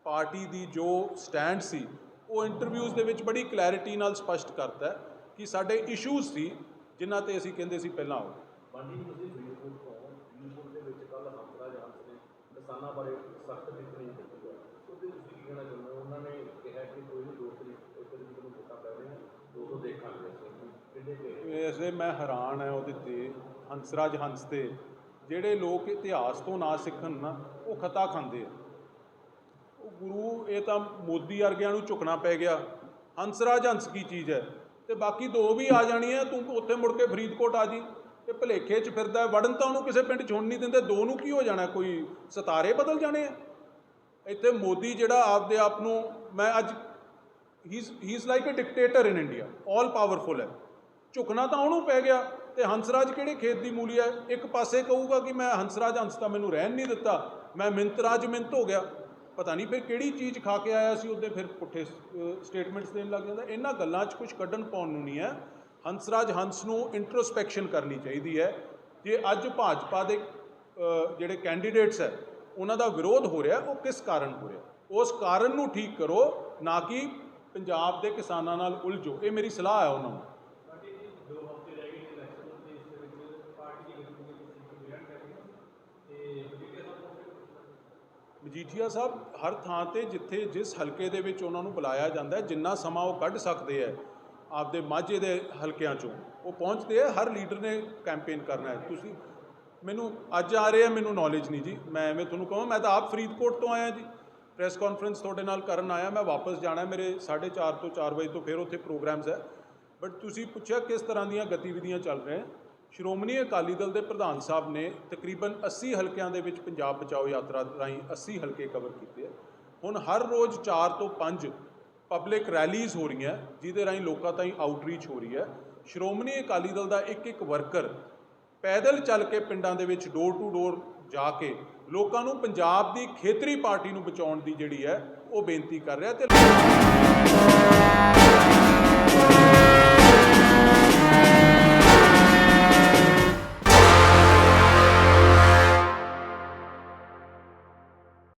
ਪਾਰਟੀ ਦੀ ਜੋ ਸਟੈਂਡ ਸੀ ਉਹ ਇੰਟਰਵਿਊਜ਼ ਦੇ ਵਿੱਚ ਬੜੀ ਕਲੈਰਿਟੀ ਨਾਲ ਸਪਸ਼ਟ ਕਰਤਾ ਹੈ ਕਿ ਸਾਡੇ ਇਸ਼ੂਜ਼ ਸੀ ਜਿਨ੍ਹਾਂ ਤੇ ਅਸੀਂ ਕਹਿੰਦੇ ਸੀ ਪਹਿਲਾਂ ਆਓ। ਬਾਂਡੀ ਜੀ ਤੁਸੀਂ ਫਰੀਦਕੋਟ ਤੋਂ ਫਰੀਦਕੋਟ ਦੇ ਵਿੱਚ ਕੱਲ ਹੰਸਰਾਜ ਹੰਸ ਨੇ ਕਿਸਾਨਾਂ ਬਾਰੇ ਸਖਤ ਟਿੱਪਣੀ ਕੀਤੀ ਹੈ। ਉਹਦੇ ਤੁਸੀਂ ਕੀ ਕਹਿਣਾ ਚਾਹੁੰਦੇ ਹੋ? ਉਹਨਾਂ ਨੇ ਕਿਹਾ ਕਿ ਕੋਈ ਨਹੀਂ ਦੋ ਤਰੀਕ ਇੱਕ ਤਰੀਕ ਨੂੰ ਵੋਟਾਂ ਪੈ ਰਹੀਆਂ ਦੋ ਤੋਂ ਦੇਖਾਂਗੇ ਅਸੀਂ। ਕਿੰਨੇ ਕੇ ਵੈਸੇ ਮੈਂ ਹੈਰਾਨ ਹੈ ਉਹਦੇ ਤੇ ਹੰਸਰਾਜ ਹੰਸ ਤੇ। ਜਿਹੜੇ ਲੋਕ ਇਤਿਹਾਸ ਤੋਂ ਨਾ ਸਿੱਖਣ ਨਾ ਉਹ ਖਤਾ ਖਾਂਦੇ ਆ। ਗੁਰੂ, ਇਹ ਤਾਂ ਮੋਦੀ ਵਰਗਿਆਂ ਨੂੰ ਝੁਕਣਾ ਪੈ ਗਿਆ। ਹੰਸਰਾਜ ਹੰਸ ਕੀ ਚੀਜ਼ ਹੈ? ਤੇ ਬਾਕੀ ਦੋ ਵੀ ਆ ਜਾਣੀ ਹੈ ਤੂੰ ਉੱਥੇ ਮੁੜ ਕੇ ਫਰੀਦਕੋਟ ਆ ਜੀ। ਤੇ ਭਲੇਖੇ 'ਚ ਫਿਰਦਾ ਵੜਨ ਤਾਂ ਉਹਨੂੰ ਕਿਸੇ ਪਿੰਡ 'ਚ ਹੁਣ ਨਹੀਂ ਦਿੰਦੇ, ਦੋ ਨੂੰ ਕੀ ਹੋ ਜਾਣਾ? ਕੋਈ ਸਿਤਾਰੇ ਬਦਲ ਜਾਣੇ ਆ? ਇੱਥੇ ਮੋਦੀ ਜਿਹੜਾ ਆਪਦੇ ਆਪ ਨੂੰ, ਮੈਂ ਅੱਜ ਹੀ he is like a dictator in India all powerful ਹੈ। ਝੁਕਣਾ ਤਾਂ ਉਹਨੂੰ ਪੈ ਗਿਆ। ਤੇ ਹੰਸਰਾਜ ਕਿਹੜੇ ਖੇਤ ਦੀ ਮੂਲੀ ਹੈ? ਇੱਕ ਪਾਸੇ ਕਹੂਗਾ ਕਿ ਮੈਂ ਹੰਸਰਾਜ ਹੰਸ ਤਾਂ ਮੈਨੂੰ ਰਹਿਣ ਨਹੀਂ ਦਿੱਤਾ, ਮੈਂ ਮਿੰਤਰਾਜ ਮਿੰਤ ਹੋ ਗਿਆ। ਪਤਾ ਨਹੀਂ ਫਿਰ ਕਿਹੜੀ ਚੀਜ਼ ਖਾ ਕੇ ਆਇਆ ਸੀ ਉਹਦੇ ਫਿਰ ਪੁੱਠੇ ਸਟੇਟਮੈਂਟਸ ਦੇਣ ਲੱਗ ਜਾਂਦਾ। ਇਹਨਾਂ ਗੱਲਾਂ 'ਚ ਕੁਝ ਕੱਢਣ ਪਾਉਣ ਨੂੰ ਨਹੀਂ ਹੈ। ਹੰਸਰਾਜ ਹੰਸ ਨੂੰ ਇੰਟਰੋਸਪੈਕਸ਼ਨ ਕਰਨੀ ਚਾਹੀਦੀ ਹੈ। ਜੇ ਅੱਜ ਭਾਜਪਾ ਦੇ ਜਿਹੜੇ ਕੈਂਡੀਡੇਟਸ ਹੈ, ਉਹਨਾਂ ਦਾ ਵਿਰੋਧ ਹੋ ਰਿਹਾ, ਉਹ ਕਿਸ ਕਾਰਨ ਹੋ ਰਿਹਾ? ਉਸ ਕਾਰਨ ਨੂੰ ਠੀਕ ਕਰੋ, ਨਾ ਕਿ ਪੰਜਾਬ ਦੇ ਕਿਸਾਨਾਂ ਨਾਲ ਉਲਝੋ। ਇਹ ਮੇਰੀ ਸਲਾਹ ਹੈ ਉਹਨਾਂ ਨੂੰ ਦੋ ਹਫ਼ਤੇ ਰਹਿ ਗਏ ਨੇ ਇਲੈਕਸ਼ਨ ਨੂੰ ਤੇ ਇਸ ਦੇ ਵਿੱਚ ਪਾਰਟੀ ਦੀ ਗੱਡੀ ਦੀ ਸੀਟ ਗ੍ਰਹਿਣ ਕਰਨੀ ਤੇ ਬੀਜੇਪੀ ਦਾ ਮਜੀਠੀਆ ਸਾਹਿਬ ਹਰ ਥਾਂ ਤੇ ਜਿੱਥੇ ਜਿਸ ਹਲਕੇ ਦੇ ਵਿੱਚ ਉਹਨਾਂ ਨੂੰ ਬੁਲਾਇਆ ਜਾਂਦਾ ਹੈ, ਜਿੰਨਾ ਸਮਾਂ ਉਹ ਕੱਢ ਸਕਦੇ ਹੈ ਆਪਦੇ ਮਾਝੇ ਦੇ ਹਲਕਿਆਂ ਚੋਂ, ਉਹ ਪਹੁੰਚਦੇ ਹੈ, ਹਰ ਲੀਡਰ ਨੇ ਕੈਂਪੇਨ ਕਰਨਾ ਹੈ। ਤੁਸੀਂ ਮੈਨੂੰ ਅੱਜ ਆ ਰਹੇ ਆ ਮੈਨੂੰ ਨੌਲੇਜ ਨਹੀਂ ਜੀ। ਮੈਂ ਐਵੇਂ ਤੁਹਾਨੂੰ ਕਹਾਂ, ਮੈਂ ਤਾਂ ਆਪ ਫਰੀਦਕੋਟ ਤੋਂ ਆਇਆ ਜੀ। ਪ੍ਰੈਸ ਕਾਨਫਰੰਸ ਤੁਹਾਡੇ ਨਾਲ ਕਰਨ ਆਇਆ, ਮੈਂ ਵਾਪਸ ਜਾਣਾ ਮੇਰੇ 4:30 ਤੋਂ 4 ਵਜੇ ਤੋਂ ਫਿਰ ਉੱਥੇ ਪ੍ਰੋਗਰਾਮਸ ਹੈ। ਬਟ ਤੁਸੀਂ ਪੁੱਛਿਆ ਕਿਸ ਤਰ੍ਹਾਂ ਦੀਆਂ ਗਤੀਵਿਧੀਆਂ ਚੱਲ ਰਹੀਆਂ? ਸ਼੍ਰੋਮਣੀ ਅਕਾਲੀ ਦਲ ਦੇ ਪ੍ਰਧਾਨ ਸਾਹਿਬ ਨੇ ਤਕਰੀਬਨ 80 ਹਲਕਿਆਂ ਦੇ ਵਿੱਚ ਪੰਜਾਬ ਬਚਾਓ ਯਾਤਰਾ ਰਾਹੀਂ 80 ਹਲਕੇ ਕਵਰ ਕੀਤੇ ਆ। ਹੁਣ ਹਰ ਰੋਜ਼ 4 ਤੋਂ 5 ਪਬਲਿਕ ਰੈਲੀਜ਼ ਹੋ ਰਹੀਆਂ, ਜਿਹਦੇ ਰਾਹੀਂ ਲੋਕਾਂ ਤਾਈਂ ਆਊਟਰੀਚ ਹੋ ਰਹੀ ਹੈ। ਸ਼੍ਰੋਮਣੀ ਅਕਾਲੀ ਦਲ ਦਾ ਇੱਕ ਇੱਕ ਵਰਕਰ ਪੈਦਲ ਚੱਲ ਕੇ ਪਿੰਡਾਂ ਦੇ ਵਿੱਚ ਡੋਰ ਟੂ ਡੋਰ ਜਾ ਕੇ ਲੋਕਾਂ ਨੂੰ ਪੰਜਾਬ ਦੀ ਖੇਤਰੀ ਪਾਰਟੀ ਨੂੰ ਬਚਾਉਣ ਦੀ ਜਿਹੜੀ ਹੈ, ਉਹ ਬੇਨਤੀ ਕਰ ਰਿਹਾ ਤੇ